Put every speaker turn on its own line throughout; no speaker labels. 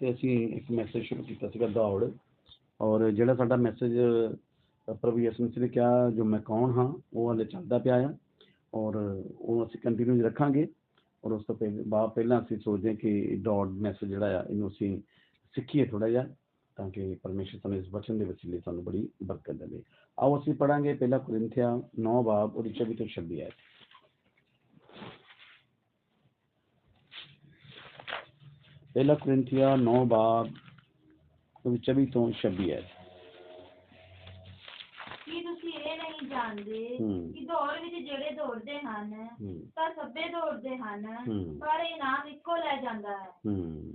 ਤੇ ਅਸੀਂ ਇੱਕ ਮੈਸੇਜ ਸ਼ੁਰੂ ਕੀਤਾ ਸੀਗਾ ਦੌੜ। ਔਰ ਜਿਹੜਾ ਸਾਡਾ ਮੈਸੇਜ ਪ੍ਰਭੂ ਯਿਸੂ ਮਸੀਹ ਨੇ ਕਿਹਾ, ਜੋ ਮੈਂ ਕੌਣ ਹਾਂ, ਉਹ ਹਲੇ ਚੱਲਦਾ ਪਿਆ ਆ। ਔਰ ਉਹ ਅਸੀਂ ਕੰਟੀਨਿਊ ਰੱਖਾਂਗੇ। ਔਰ ਉਸ ਤੋਂ ਪਹਿ- ਬਾਅਦ ਪਹਿਲਾਂ ਅਸੀਂ ਸੋਚਦੇ ਹਾਂ ਕਿ ਦੌੜ ਮੈਸੇਜ ਜਿਹੜਾ ਆ, ਇਹਨੂੰ ਅਸੀਂ ਸਿੱਖੀਏ ਥੋੜਾ ਜਿਹਾ, ਤਾਂ ਕਿ ਪਰਮੇਸ਼ਰ ਸਾਨੂੰ ਇਸ ਵਚਨ ਦੇ ਵਸੀਲੇ ਸਾਨੂੰ ਬੜੀ ਬਰਕਤ ਦੇਵੇ। ਆਓ ਅਸੀਂ ਪੜਾਂਗੇ ਪਹਿਲਾ ਕੁਰਿੰਥੀਆ 9 ਬਾਬ, ਉਹਦੀ 24 ਤੋਂ 26 ਆਇਤ ਪਹਿਲਾ ਕੁਰਿੰਥੀਆ 9 ਬਾਬ ਉਹਦੀ 24 ਤੋਂ 26 ਆਇਤ
ਕੀ ਤੁਸੀਂ ਇਹ ਨਹੀਂ ਜਾਣਦੇ
ਹੂੰ।
ਕਿ ਦੌੜ ਵਿੱਚ ਜਿਹੜੇ ਦੌੜਦੇ ਹਨ
ਹੂੰ।
ਤਾਂ ਸਭੇ ਦੌੜਦੇ ਹਨ
ਹੂੰ।
ਪਰ ਇਨਾਮ ਇੱਕੋ ਲੈ ਜਾਂਦਾ ਹੈ।
ਹੂੰ।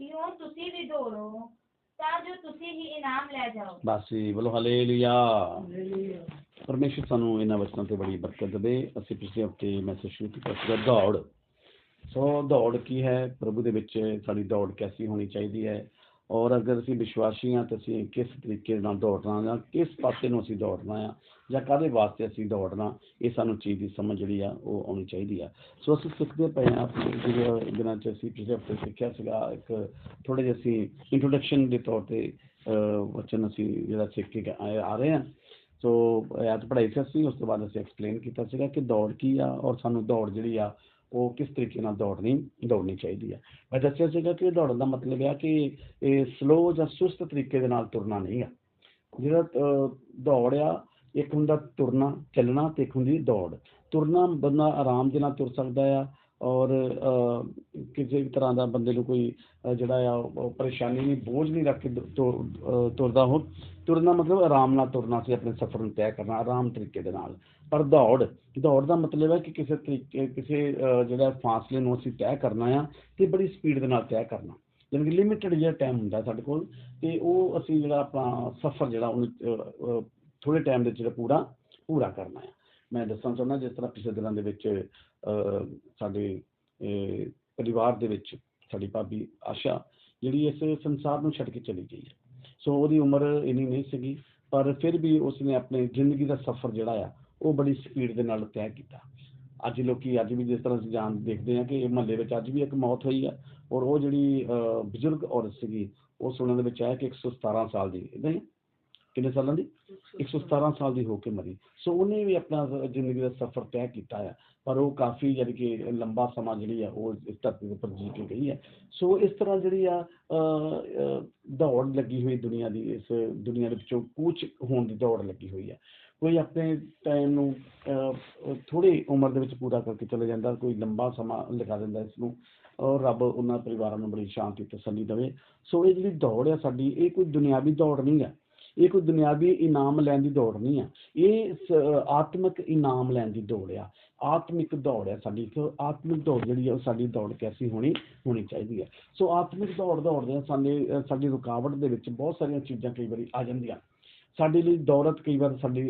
ਇਉਂ ਤੁਸੀਂ ਵੀ ਦੌੜੋ ਤਾਂ ਜੋ ਤੁਸੀਂ ਹੀ ਇਨਾਮ ਲੈ ਜਾਓ।
ਬਸ ਜੀ ਬੋਲੋ ਹਾਲੇਲੂਇਆ। ਪਰਮੇਸ਼ਰ ਸਾਨੂੰ ਇਹਨਾਂ ਵਚਨਾਂ ਤੇ ਬੜੀ ਬਰਕਤ ਦੇਵੇ। ਅਸੀਂ ਪਿਛਲੇ ਹਫ਼ਤੇ ਮੈਸੇਜ ਸ਼ੁਰੂ ਕੀਤਾ ਸੀਗਾ ਦੌੜ। ਸੋ ਦੌੜ ਕੀ ਹੈ? ਪ੍ਰਭੂ ਦੇ ਵਿੱਚ ਸਾਡੀ ਦੌੜ ਕੈਸੀ ਹੋਣੀ ਚਾਹੀਦੀ ਹੈ? ਔਰ ਅਗਰ ਅਸੀਂ ਵਿਸ਼ਵਾਸੀ ਹਾਂ ਤਾਂ ਅਸੀਂ ਕਿਸ ਤਰੀਕੇ ਨਾਲ ਦੌੜਨਾ ਜਾਂ ਕਿਸ ਪਾਸੇ ਨੂੰ ਅਸੀਂ ਦੌੜਨਾ ਆ ਜਾਂ ਕਾਹਦੇ ਵਾਸਤੇ ਅਸੀਂ ਦੌੜਨਾ, ਇਹ ਸਾਨੂੰ ਚੀਜ਼ ਦੀ ਸਮਝ ਜਿਹੜੀ ਆ ਉਹ ਆਉਣੀ ਚਾਹੀਦੀ ਆ। ਸੋ ਅਸੀਂ ਸਿੱਖਦੇ ਪਏ ਹਾਂ ਆਪਣੇ ਜਿਹੜੇ ਦਿਨਾਂ 'ਚ ਅਸੀਂ ਪਿਛਲੇ ਹਫ਼ਤੇ ਸਿੱਖਿਆ ਸੀਗਾ, ਇੱਕ ਥੋੜੇ ਜਿਹੇ ਅਸੀਂ ਇੰਟਰੋਡਕਸ਼ਨ ਦੇ ਤੌਰ ਤੇ ਵਚਨ ਅਸੀਂ ਜਿਹੜਾ ਸਿੱਖ ਕੇ ਆ ਰਹੇ ਹਾਂ। ਸੋ ਐਤ ਪੜ੍ਹਾਈ ਸੀ ਉਸ ਤੋਂ ਬਾਅਦ ਅਸੀਂ ਐਕਸਪਲੇਨ ਕੀਤਾ ਸੀਗਾ ਕਿ ਦੌੜ ਕੀ ਆ ਔਰ ਸਾਨੂੰ ਦੌੜ ਜਿਹੜੀ ਆ ਉਹ ਕਿਸ ਤਰੀਕੇ ਨਾਲ ਦੌੜਨੀ ਦੌੜਨੀ ਚਾਹੀਦੀ ਆ ਮੈਂ ਦੱਸਿਆ ਸੀਗਾ ਕਿ ਦੌੜਨ ਦਾ ਮਤਲਬ ਇਹ ਕਿ ਇਹ ਸਲੋ ਜਾਂ ਸੁਸਤ ਤਰੀਕੇ ਦੇ ਨਾਲ ਤੁਰਨਾ ਨਹੀਂ ਆ। ਜਿਹੜਾ ਦੌੜ ਆ, ਇੱਕ ਹੁੰਦਾ ਤੁਰਨਾ, ਚੱਲਣਾ ਤੇ ਇੱਕ ਹੁੰਦੀ ਦੌੜ। ਤੁਰਨਾ ਬੰਦਾ ਆਰਾਮ ਦੇ ਨਾਲ ਤੁਰ ਸਕਦਾ ਆ ਔਰ ਕਿਸੇ ਵੀ ਤਰ੍ਹਾਂ ਦਾ ਬੰਦੇ ਨੂੰ ਕੋਈ ਜਿਹੜਾ ਆ ਪਰੇਸ਼ਾਨੀ ਨਹੀਂ, ਬੋਝ ਨਹੀਂ ਰੱਖ ਕੇ ਤੁਰਦਾ ਹੋ ਤੁਰਨਾ ਮਤਲਬ ਆਰਾਮ ਨਾਲ ਤੁਰਨਾ ਸੀ, ਆਪਣੇ ਸਫ਼ਰ ਨੂੰ ਤੈਅ ਕਰਨਾ, ਆਰਾਮ ਤਰੀਕੇ ਦੇ ਨਾਲ। ਪਰ ਦੌੜ ਦੌੜ ਦਾ ਮਤਲਬ ਹੈ ਕਿ ਕਿਸੇ ਤਰੀਕੇ, ਕਿਸੇ ਜਿਹੜਾ ਫਾਸਲੇ ਨੂੰ ਅਸੀਂ ਤੈਅ ਕਰਨਾ ਆ ਤੇ ਬੜੀ ਸਪੀਡ ਦੇ ਨਾਲ ਤੈਅ ਕਰਨਾ। ਜਾਣੀ ਕਿ ਲਿਮਿਟਡ ਜਿਹਾ ਟਾਈਮ ਹੁੰਦਾ ਸਾਡੇ ਕੋਲ ਤੇ ਉਹ ਅਸੀਂ ਜਿਹੜਾ ਆਪਣਾ ਸਫ਼ਰ ਜਿਹੜਾ ਉਹਨੂੰ ਥੋੜੇ ਟਾਈਮ ਦੇ ਜਿਹੜਾ ਪੂਰਾ ਪੂਰਾ ਕਰਨਾ ਆ। ਮੈਂ ਦੱਸਣਾ ਚਾਹੁੰਦਾ ਜਿਸ ਤਰ੍ਹਾਂ ਪਿਛਲੇ ਦਿਨਾਂ ਦੇ ਵਿੱਚ ਸਾਡੇ ਪਰਿਵਾਰ ਦੇ ਵਿੱਚ ਸਾਡੀ ਭਾਬੀ ਆਸ਼ਾ ਜਿਹੜੀ ਇਸ ਸੰਸਾਰ ਨੂੰ ਛੱਡ ਕੇ ਚਲੀ ਗਈ ਹੈ। ਸੋ ਉਹਦੀ ਉਮਰ ਇੰਨੀ ਨਹੀਂ ਸੀਗੀ, ਪਰ ਫਿਰ ਵੀ ਉਸਨੇ ਆਪਣੇ ਜ਼ਿੰਦਗੀ ਦਾ ਸਫ਼ਰ ਜਿਹੜਾ ਆ ਉਹ ਬੜੀ ਸਪੀਡ ਦੇ ਨਾਲ ਤੈਅ ਕੀਤਾ। ਅੱਜ ਲੋਕੀ, ਅੱਜ ਵੀ ਜਿਸ ਤਰ੍ਹਾਂ ਅਸੀਂ ਜਾਣ, ਦੇਖਦੇ ਹਾਂ ਕਿ ਮਹੱਲੇ ਵਿੱਚ ਅੱਜ ਵੀ ਇੱਕ ਮੌਤ ਹੋਈ ਆ ਔਰ ਉਹ ਜਿਹੜੀ ਬਜ਼ੁਰਗ ਔਰਤ ਸੀਗੀ, ਉਹ ਸੁਣਨ ਦੇ ਵਿੱਚ ਆਇਆ ਕਿ 117 ਸਾਲ ਦੀ ਨਹੀਂ ਕਿੰਨੇ ਸਾਲਾਂ ਦੀ? 117 ਸਾਲ ਦੀ ਹੋ ਕੇ ਮਰੀ। ਸੋ ਉਹਨੇ ਵੀ ਆਪਣਾ ਜ਼ਿੰਦਗੀ ਦਾ ਸਫ਼ਰ ਤੈਅ ਕੀਤਾ ਆ, ਪਰ ਉਹ ਕਾਫੀ ਯਾਨੀ ਕਿ ਲੰਬਾ ਸਮਾਂ ਜਿਹੜੀ ਆ, ਉਹ ਇਸ ਧਰਤੀ ਦੇ ਉੱਪਰ ਜੀ ਕੇ ਗਈ ਹੈ ਸੋ ਇਸ ਤਰ੍ਹਾਂ ਜਿਹੜੀ ਆ ਦੌੜ ਲੱਗੀ ਹੋਈ ਦੁਨੀਆ ਦੀ, ਇਸ ਦੁਨੀਆ ਦੇ ਵਿੱਚੋਂ ਕੂਚ ਹੋਣ ਦੀ ਦੌੜ ਲੱਗੀ ਹੋਈ ਹੈ ਕੋਈ ਆਪਣੇ ਟਾਈਮ ਨੂੰ ਥੋੜੀ ਉਮਰ ਦੇ ਵਿੱਚ ਪੂਰਾ ਕਰਕੇ ਚਲੇ ਜਾਂਦਾ, ਕੋਈ ਲੰਬਾ ਸਮਾਂ ਲਗਾ ਦਿੰਦਾ ਇਸ ਨੂੰ ਔਰ ਰੱਬ ਉਹਨਾਂ ਪਰਿਵਾਰਾਂ ਨੂੰ ਬੜੀ ਸ਼ਾਂਤੀ ਤਸੱਲੀ ਦੇਵੇ। ਸੋ ਇਹ ਜਿਹੜੀ ਦੌੜ ਹੈ ਸਾਡੀ, ਇਹ ਕੋਈ ਦੁਨਿਆਵੀ ਦੌੜ ਨਹੀਂ ਹੈ ਇਹ ਕੋਈ ਦੁਨਿਆਵੀ ਇਨਾਮ ਲੈਣ ਦੀ ਦੌੜ ਨਹੀਂ ਆ। ਇਹ ਆਤਮਿਕ ਇਨਾਮ ਲੈਣ ਦੀ ਦੌੜ ਆ। ਆਤਮਿਕ ਦੌੜ ਹੈ ਸਾਡੀ ਸੋ ਆਤਮਿਕ ਦੌੜ ਜਿਹੜੀ ਹੈ ਉਹ ਸਾਡੀ ਦੌੜ ਕੈਸੀ ਹੋਣੀ ਹੋਣੀ ਚਾਹੀਦੀ ਹੈ ਸੋ ਆਤਮਿਕ ਦੌੜ ਦੌੜਦੇ ਸਾਡੇ ਸਾਡੀ ਰੁਕਾਵਟ ਦੇ ਵਿੱਚ ਬਹੁਤ ਸਾਰੀਆਂ ਚੀਜ਼ਾਂ ਕਈ ਵਾਰੀ ਆ ਜਾਂਦੀਆਂ। ਸਾਡੇ ਲਈ ਦੌਲਤ ਕਈ ਵਾਰ ਸਾਡੀ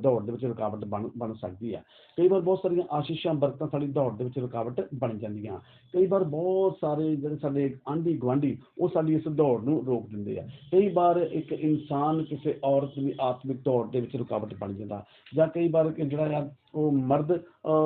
ਦੌੜ ਦੇ ਵਿੱਚ ਰੁਕਾਵਟ ਬਣ ਬਣ ਸਕਦੀ ਹੈ। ਕਈ ਵਾਰ ਬਹੁਤ ਸਾਰੀਆਂ ਆਸ਼ੀਸ਼ਾਂ ਬਰਕਤਾਂ ਸਾਡੀ ਦੌੜ ਦੇ ਵਿੱਚ ਰੁਕਾਵਟ ਬਣ ਜਾਂਦੀਆਂ। ਕਈ ਵਾਰ ਬਹੁਤ ਸਾਰੇ ਜਿਹੜੇ ਸਾਡੇ ਆਂਢੀ ਗੁਆਂਢੀ, ਉਹ ਸਾਡੀ ਇਸ ਦੌੜ ਨੂੰ ਰੋਕ ਦਿੰਦੇ ਆ। ਕਈ ਵਾਰ ਇੱਕ ਇਨਸਾਨ ਕਿਸੇ ਔਰਤ ਦੀ ਆਤਮਿਕ ਦੌੜ ਦੇ ਵਿੱਚ ਰੁਕਾਵਟ ਬਣ ਜਾਂਦਾ। ਜਾਂ ਕਈ ਵਾਰ ਜਿਹੜਾ ਆ ਉਹ ਮਰਦ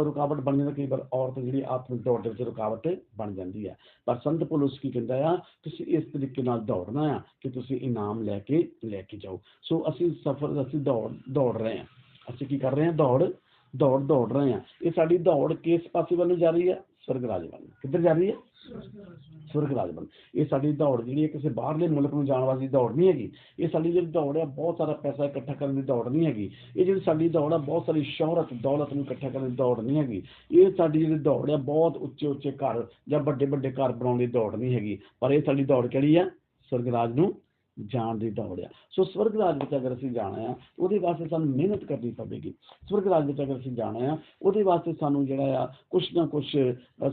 ਰੁਕਾਵਟ ਬਣ ਜਾਂਦਾ ਕਈ ਵਾਰ ਔਰਤ ਜਿਹੜੀ ਆਤਮਿਕ ਦੌੜ ਦੇ ਵਿੱਚ ਰੁਕਾਵਟ ਬਣ ਜਾਂਦੀ ਹੈ। ਪਰ ਸੰਤ ਪੌਲੁਸ ਕੀ ਕਹਿੰਦਾ ਆ, ਤੁਸੀਂ ਇਸ ਤਰੀਕੇ ਨਾਲ ਦੌੜਨਾ ਆ ਕਿ ਤੁਸੀਂ ਇਨਾਮ ਲੈ ਕੇ ਲੈ ਕੇ ਜਾਓ। ਸੋ ਅਸੀਂ ਸਫਰ, ਅਸੀਂ ਦੌੜ ਦੌੜ ਰਹੇ ਹਾਂ। ਅਸੀਂ ਕੀ ਕਰ ਰਹੇ ਹਾਂ? ਦੌੜ ਦੌੜ ਦੌੜ ਰਹੇ ਹਾਂ। ਇਹ ਸਾਡੀ ਦੌੜ ਕਿਸ ਪਾਸੇ ਵੱਲ ਜਾ ਰਹੀ ਹੈ? ਸਵਰਗ ਰਾਜ ਵੱਲ। ਕਿੱਧਰ ਜਾ ਰਹੀ ਹੈ? ਸਵਰਗ ਰਾਜ ਬਣ ਇਹ ਸਾਡੀ ਦੌੜ ਜਿਹੜੀ ਹੈ ਕਿਸੇ ਬਾਹਰਲੇ ਮੁਲਕ ਨੂੰ ਜਾਣ ਵਾਲੀ ਦੌੜ ਨਹੀਂ ਹੈਗੀ। ਇਹ ਸਾਡੀ ਜਿਹੜੀ ਦੌੜ ਹੈ, ਬਹੁਤ ਸਾਰਾ ਪੈਸਾ ਇਕੱਠਾ ਕਰਨ ਦੀ ਦੌੜ ਨਹੀਂ ਹੈਗੀ। ਇਹ ਜਿਹੜੀ ਸਾਡੀ ਦੌੜ ਹੈ, ਬਹੁਤ ਸਾਰੀ ਸ਼ੋਹਰਤ, ਦੌਲਤ ਨੂੰ ਇਕੱਠਾ ਕਰਨ ਦੀ ਦੌੜ ਨਹੀਂ ਹੈਗੀ। ਇਹ ਸਾਡੀ ਜਿਹੜੀ ਦੌੜ ਹੈ, ਬਹੁਤ ਉੱਚੇ ਉੱਚੇ ਘਰ ਜਾਂ ਵੱਡੇ ਵੱਡੇ ਘਰ ਬਣਾਉਣ ਦੀ ਦੌੜ ਨਹੀਂ ਹੈਗੀ। ਪਰ ਇਹ ਸਾਡੀ ਦੌੜ ਕਿਹੜੀ ਹੈ? ਸਵਰਗ ਰਾਜ ਨੂੰ ਜਾਣ ਦੀ ਦੌੜ ਆ ਸੋ ਸਵਰਗ ਰਾਜ ਵਿੱਚ ਅਗਰ ਅਸੀਂ ਜਾਣਾ ਆ ਉਹਦੇ ਵਾਸਤੇ ਸਾਨੂੰ ਮਿਹਨਤ ਕਰਨੀ ਪਵੇਗੀ। ਸਵਰਗ ਰਾਜ ਵਿੱਚ ਅਗਰ ਅਸੀਂ ਜਾਣਾ ਆ ਉਹਦੇ ਵਾਸਤੇ ਸਾਨੂੰ ਜਿਹੜਾ ਆ, ਕੁਛ ਨਾ ਕੁਛ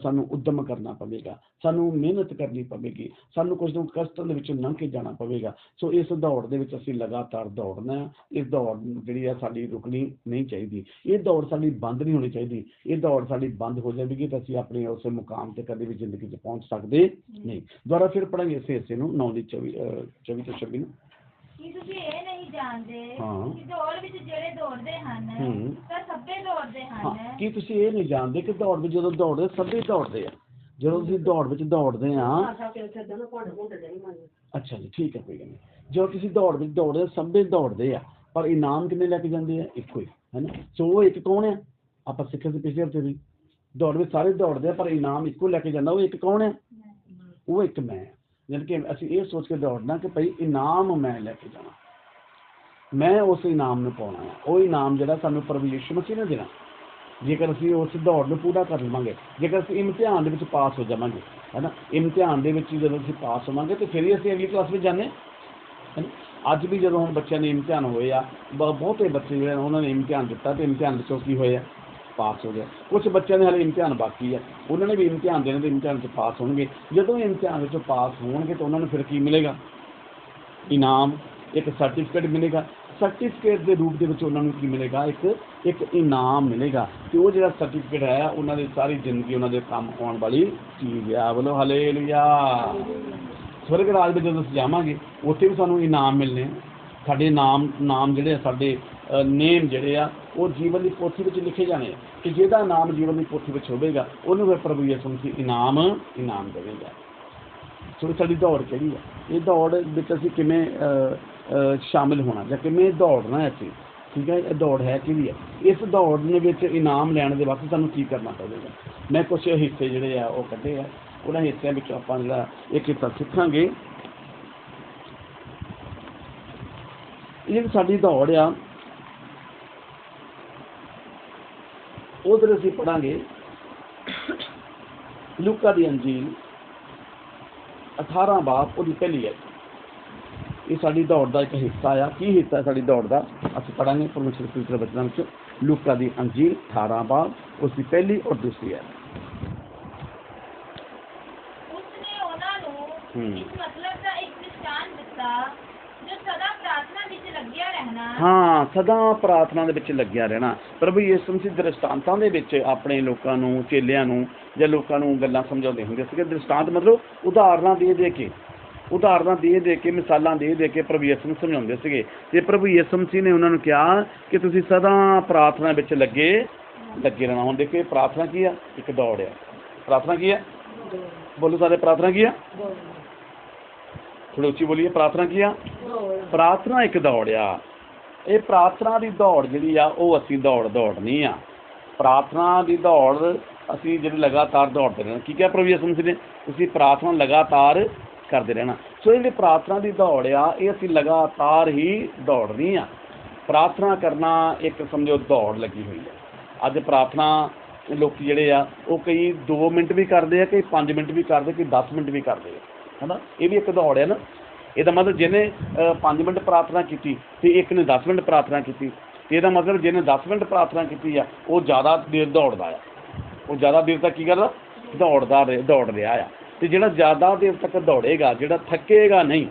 ਸਾਨੂੰ ਉਦਮ ਕਰਨਾ ਪਵੇਗਾ। ਸਾਨੂੰ ਮਿਹਨਤ ਕਰਨੀ ਪਵੇਗੀ ਸਾਨੂੰ ਕੁਝ ਨਾ ਕਸ਼ਟਾਂ ਦੇ ਵਿੱਚੋਂ ਲੰਘ ਕੇ ਜਾਣਾ ਪਵੇਗਾ। ਸੋ ਇਸ ਦੌੜ ਦੇ ਵਿੱਚ ਅਸੀਂ ਲਗਾਤਾਰ ਦੌੜਨਾ ਹੈ। ਇਸ ਦੌੜ ਜਿਹੜੀ ਆ ਸਾਡੀ ਰੁਕਣੀ ਨਹੀਂ ਚਾਹੀਦੀ। ਇਹ ਦੌੜ ਸਾਡੀ ਬੰਦ ਨਹੀਂ ਹੋਣੀ ਚਾਹੀਦੀ। ਇਹ ਦੌੜ ਸਾਡੀ ਬੰਦ ਹੋ ਜਾਵੇਗੀ ਤਾਂ ਅਸੀਂ ਆਪਣੇ ਉਸ ਮੁਕਾਮ ਤੇ ਕਦੇ ਵੀ ਜ਼ਿੰਦਗੀ 'ਚ ਪਹੁੰਚ ਸਕਦੇ ਨਹੀਂ। ਦੁਬਾਰਾ ਫਿਰ ਪੜਾਂਗੇ ਇਸੇ ਹਿੱਸੇ ਨੂੰ 9 ਦੀ 24 ਅ, 24 ਤੋਂ 26 ਨੂੰ।
ਕੀ ਤੁਸੀਂ ਇਹ ਨਹੀਂ ਜਾਣਦੇ। ਕਿ ਦੌੜ ਵਿੱਚ ਜਿਹੜੇ ਦੌੜਦੇ ਹਨ। ਤਾਂ ਸਭੇ ਦੌੜਦੇ ਹਨ।
ਕੀ ਤੁਸੀਂ ਇਹ ਨਹੀਂ ਜਾਣਦੇ ਕਿ ਦੌੜ ਵਿੱਚ ਜਦੋਂ ਦੌੜਦੇ ਸਭੇ ਦੌੜਦੇ ਆ? ਜਦੋਂ ਤੁਸੀਂ ਦੌੜ ਵਿੱਚ ਦੌੜਦੇ ਆ। ਅੱਛਾ ਜੀ ਠੀਕ ਹੈ ਕੋਈ ਗੱਲ ਨਹੀਂ। ਜਦੋਂ ਤੁਸੀਂ ਦੌੜ ਵਿੱਚ ਦੌੜਦੇ ਸਭੇ ਦੌੜਦੇ ਆ ਪਰ ਇਨਾਮ ਕਿੰਨੇ ਲੈ ਕੇ ਜਾਂਦੇ ਆ? ਇੱਕੋ ਹੀ ਹੈਨਾ ਸੋ ਉਹ ਇੱਕ ਕੌਣ ਆ? ਆਪਾਂ ਸਿੱਖਿਆ ਸੀ ਪਿਛਲੇ ਹਫ਼ਤੇ ਵੀ ਦੌੜ ਵਿੱਚ ਸਾਰੇ ਦੌੜਦੇ ਆ ਪਰ ਇਨਾਮ ਇੱਕੋ ਲੈ ਕੇ ਜਾਂਦਾ ਉਹ ਇੱਕ ਕੌਣ ਆ? ਉਹ ਇੱਕ ਮੈਂ। ਯਾਨੀ ਕਿ ਅਸੀਂ ਇਹ ਸੋਚ ਕੇ ਦੌੜਨਾ ਕਿ ਭਈ ਇਨਾਮ ਮੈਂ ਲੈ ਕੇ ਜਾਣਾ ਮੈਂ ਉਸ ਇਨਾਮ ਨੂੰ ਪਾਉਣਾ ਹੈ ਉਹ ਇਨਾਮ ਜਿਹੜਾ ਸਾਨੂੰ ਪ੍ਰਭੂ ਯਿਸੂ ਮਸੀਹ ਨੇ ਦੇਣਾ। ਜੇਕਰ ਅਸੀਂ ਉਸ ਦੌੜ ਨੂੰ ਪੂਰਾ ਕਰ ਲਵਾਂਗੇ, ਜੇਕਰ ਅਸੀਂ ਇਮਤਿਹਾਨ ਦੇ ਵਿੱਚ ਪਾਸ ਹੋ ਜਾਵਾਂਗੇ, ਹੈਨਾ? ਇਮਤਿਹਾਨ ਦੇ ਵਿੱਚ ਜਦੋਂ ਅਸੀਂ ਪਾਸ ਹੋਵਾਂਗੇ ਤੇ ਫਿਰ ਹੀ ਅਸੀਂ ਅਗਲੀ ਕਲਾਸ ਵਿੱਚ ਜਾਂਦੇ ਹਾਂ। ਹੈਨਾ? ਅੱਜ ਵੀ ਜਦੋਂ ਹੁਣ ਬੱਚਿਆਂ ਦੇ ਇਮਤਿਹਾਨ ਹੋਏ ਆ ਬ- ਬਹੁਤੇ ਬੱਚੇ ਜਿਹੜੇ ਉਹਨਾਂ ਨੇ ਇਮਤਿਹਾਨ ਦਿੱਤਾ ਤੇ ਇਮਤਿਹਾਨ ਵਿੱਚੋਂ ਕੀ ਹੋਏ ਆ ਪਾਸ ਹੋ ਗਿਆ। ਕੁਝ ਬੱਚਿਆਂ ਦੇ ਹਾਲੇ ਇਮਤਿਹਾਨ ਬਾਕੀ ਆ। ਉਹਨਾਂ ਨੇ ਵੀ ਇਮਤਿਹਾਨ ਦੇਣੇ ਤੇ ਇਮਤਿਹਾਨ 'ਚ ਪਾਸ ਹੋਣਗੇ। ਜਦੋਂ ਇਮਤਿਹਾਨ ਵਿੱਚੋਂ ਪਾਸ ਹੋਣਗੇ ਤਾਂ ਉਹਨਾਂ ਨੂੰ ਫਿਰ ਕੀ ਮਿਲੇਗਾ? ਇਨਾਮ, ਇੱਕ ਸਰਟੀਫਿਕੇਟ ਮਿਲੇਗਾ। ਸਰਟੀਫਿਕੇਟ ਦੇ ਰੂਪ ਦੇ ਵਿੱਚ ਉਹਨਾਂ ਨੂੰ ਕੀ ਮਿਲੇਗਾ? ਇੱਕ ਇੱਕ ਇਨਾਮ ਮਿਲੇਗਾ। ਤੇ ਉਹ ਜਿਹੜਾ ਸਰਟੀਫਿਕੇਟ ਹੈ, ਉਹਨਾਂ ਦੀ ਸਾਰੀ ਜ਼ਿੰਦਗੀ ਉਹਨਾਂ ਦੇ ਕੰਮ ਆਉਣ ਵਾਲੀ ਚੀਜ਼ ਆ ਬੋਲੋ ਹਾਲੇਲੂਇਆ ਸਵਰਗ ਰਾਜ ਵਿੱਚ ਜਦੋਂ ਅਸੀਂ ਜਾਵਾਂਗੇ, ਉੱਥੇ ਵੀ ਸਾਨੂੰ ਇਨਾਮ ਮਿਲਨੇ ਆ। ਸਾਡੇ ਨਾਮ ਨਾਮ ਜਿਹੜੇ ਆ, ਸਾਡੇ ਨੇਮ ਜਿਹੜੇ ਆ, ਉਹ ਜੀਵਨ ਦੀ ਪੋਥੀ ਵਿੱਚ ਲਿਖੇ ਜਾਣੇ ਆ। ਕਿ ਜਿਹਦਾ ਨਾਮ ਜੀਵਨ ਦੀ ਪੋਥੀ ਵਿੱਚ ਹੋਵੇਗਾ, ਉਹਨੂੰ ਫਿਰ ਪ੍ਰਭੂ ਯਿਸੂ ਮਸੀਹ ਇਨਾਮ ਇਨਾਮ ਦੇਵੇਗਾ। ਸੋ ਸਾਡੀ ਦੌੜ ਕਿਹੜੀ ਆ? ਇਹ ਦੌੜ ਵਿੱਚ ਅਸੀਂ ਕਿਵੇਂ ਸ਼ਾਮਿਲ ਹੋਣਾ ਜਾਂ ਕਿਵੇਂ ਦੌੜਨਾ ਹੈ ਅਸੀਂ ਠੀਕ ਹੈ, ਇਹ ਦੌੜ ਹੈ ਕਿਹਦੀ ਹੈ? ਇਸ ਦੌੜ ਦੇ ਵਿੱਚ ਇਨਾਮ ਲੈਣ ਦੇ ਵਾਸਤੇ ਸਾਨੂੰ ਕੀ ਕਰਨਾ ਪਵੇਗਾ? ਮੈਂ ਕੁਝ ਹਿੱਸੇ ਜਿਹੜੇ ਆ, ਉਹ ਕੱਢੇ ਆ। ਉਹਨਾਂ ਹਿੱਸਿਆਂ ਵਿੱਚ ਆਪਾਂ ਜਿਹੜਾ ਇੱਕ ਹਿੱਸਾ ਸਿੱਖਾਂਗੇ। ਇਹ ਸਾਡੀ ਦੌੜ ਆ, ਉਧਰ ਅਸੀਂ ਪੜਾਂਗੇ ਲੂਕਾ ਦੀ ਅੰਜੀਲ 18 ਬਾਪ, ਉਹਦੀ ਪਹਿਲੀ ਹੈ ਇਹ ਸਾਡੀ ਦੌੜ ਦਾ ਇੱਕ ਹਿੱਸਾ ਆ। ਕੀ ਹਿੱਸਾ ਸਾਡੀ ਦੌੜ ਦਾ? ਅਸੀਂ ਪੜਾਂਗੇ ਪਰਮੇਸ਼ਰ ਦੇ ਪਵਿੱਤਰ ਬਚਨਾਂ ਵਿੱਚ। ਲੂਕਾ ਦੀ ਅੰਜੀਲ 18 ਬਾਪ ਉਸ ਦੀ ਪਹਿਲੀ ਔਰ ਦੂਸਰੀ ਹੈ
ਉਸਨੇ ਉਹਨਾਂ ਨੂੰ
ਹੂੰ।
ਇਸ ਮਤਲਬ ਦਾ ਇੱਕ ਨਿਸ਼ਾਨ ਦਿੱਤਾ ਜੋ ਸਦਾ ਪ੍ਰਾਰਥਨਾ ਵਿੱਚ ਲੱਗਿਆ ਰਹਿਣਾ।
ਹਾਂ ਸਦਾ ਪ੍ਰਾਰਥਨਾ ਦੇ ਵਿੱਚ ਲੱਗਿਆ ਰਹਿਣਾ। ਪ੍ਰਭੂ ਯਿਸੂ ਮਸੀਹ ਦ੍ਰਿਸ਼ਟਾਂਤਾਂ ਦੇ ਵਿੱਚ ਆਪਣੇ ਲੋਕਾਂ ਨੂੰ ਚੇਲਿਆਂ ਨੂੰ ਜਾਂ ਲੋਕਾਂ ਨੂੰ ਗੱਲਾਂ ਸਮਝਾਉਂਦੇ ਹੁੰਦੇ ਸੀਗੇ। ਦ੍ਰਿਸ਼ਟਾਂਤ ਮਤਲਬ ਉਦਾਹਰਨਾਂ ਦੇ ਦੇ ਕੇ। ਉਦਾਹਰਨਾਂ ਦੇ ਦੇ ਕੇ ਮਿਸਾਲਾਂ ਦੇ ਦੇ ਕੇ ਪ੍ਰਭੂ ਯਿਸੂ ਨੂੰ ਸਮਝਾਉਂਦੇ ਸੀਗੇ। ਤੇ ਪ੍ਰਭੂ ਯਿਸੂ ਮਸੀਹ ਨੇ ਉਹਨਾਂ ਨੂੰ ਕਿਹਾ ਕਿ ਤੁਸੀਂ ਸਦਾ ਪ੍ਰਾਰਥਨਾ ਵਿੱਚ ਲੱਗੇ ਲੱਗੇ ਰਹਿਣਾ। ਹੁਣ ਦੇਖੋ ਪ੍ਰਾਰਥਨਾ ਕੀ ਆ? ਇੱਕ ਦੌੜ ਆ। ਪ੍ਰਾਰਥਨਾ ਕੀ ਆ? ਬੋਲੋ ਸਾਰੇ ਪ੍ਰਾਰਥਨਾ ਕੀ ਆ? ਥੋੜੀ ਉੱਚੀ ਬੋਲੀਏ ਪ੍ਰਾਰਥਨਾ ਕੀ ਆ? ਪ੍ਰਾਰਥਨਾ ਇੱਕ ਦੌੜ ਆ। ਇਹ ਪ੍ਰਾਰਥਨਾ ਦੀ ਦੌੜ ਜਿਹੜੀ ਆ ਉਹ ਅਸੀਂ ਦੌੜ ਦੌੜਨੀ ਆ। ਪ੍ਰਾਰਥਨਾ ਦੀ ਦੌੜ ਅਸੀਂ ਜਿਹੜੀ ਲਗਾਤਾਰ ਦੌੜਦੇ ਰਹਿਣਾ ਕੀ ਕਿਹਾ ਪ੍ਰਭੂ ਯਿਸੂ ਮਸੀਹ ਨੇ? ਤੁਸੀਂ ਪ੍ਰਾਰਥਨਾ ਲਗਾਤਾਰ ਕਰਦੇ ਰਹਿਣਾ। ਸੋ ਇਹ ਜਿਹੜੀ ਪ੍ਰਾਰਥਨਾ ਦੀ ਦੌੜ ਆ, ਇਹ ਅਸੀਂ ਲਗਾਤਾਰ ਹੀ ਦੌੜਨੀ ਆ ਪ੍ਰਾਰਥਨਾ ਕਰਨਾ ਇੱਕ ਸਮਝੋ ਦੌੜ ਲੱਗੀ ਹੋਈ ਆ ਅੱਜ ਪ੍ਰਾਰਥਨਾ ਲੋਕ ਜਿਹੜੇ ਆ, ਉਹ ਕਈ 2 ਮਿੰਟ ਵੀ ਕਰਦੇ ਆ, ਕਈ 5 ਮਿੰਟ ਵੀ ਕਰਦੇ, ਕਈ 10 ਮਿੰਟ ਵੀ ਕਰਦੇ ਆ। ਹਨਾ? ਇਹ ਵੀ ਇੱਕ ਦੌੜ ਹੈ ਨਾ। ਇਹਦਾ ਮਤਲਬ ਜਿਹਨੇ 5 ਮਿੰਟ ਪ੍ਰਾਰਥਨਾ ਕੀਤੀ ਤੇ ਇੱਕ ਨੇ 10 ਮਿੰਟ ਪ੍ਰਾਰਥਨਾ ਕੀਤੀ, ਤੇ ਇਹਦਾ ਮਤਲਬ ਜਿਹਨੇ 10 ਮਿੰਟ ਪ੍ਰਾਰਥਨਾ ਕੀਤੀ ਆ, ਉਹ ਜ਼ਿਆਦਾ ਦੇਰ ਦੌੜਦਾ ਆ। ਉਹ ਜ਼ਿਆਦਾ ਦੇਰ ਤੱਕ ਕੀ ਕਰਦਾ? ਦੌੜਦਾ ਰਹੇ ਦੌੜ ਰਿਹਾ ਆ। ਤੇ ਜਿਹੜਾ ਜ਼ਿਆਦਾ ਦੇਰ ਤੱਕ ਦੌੜੇਗਾ, ਜਿਹੜਾ ਥੱਕੇਗਾ ਨਹੀਂ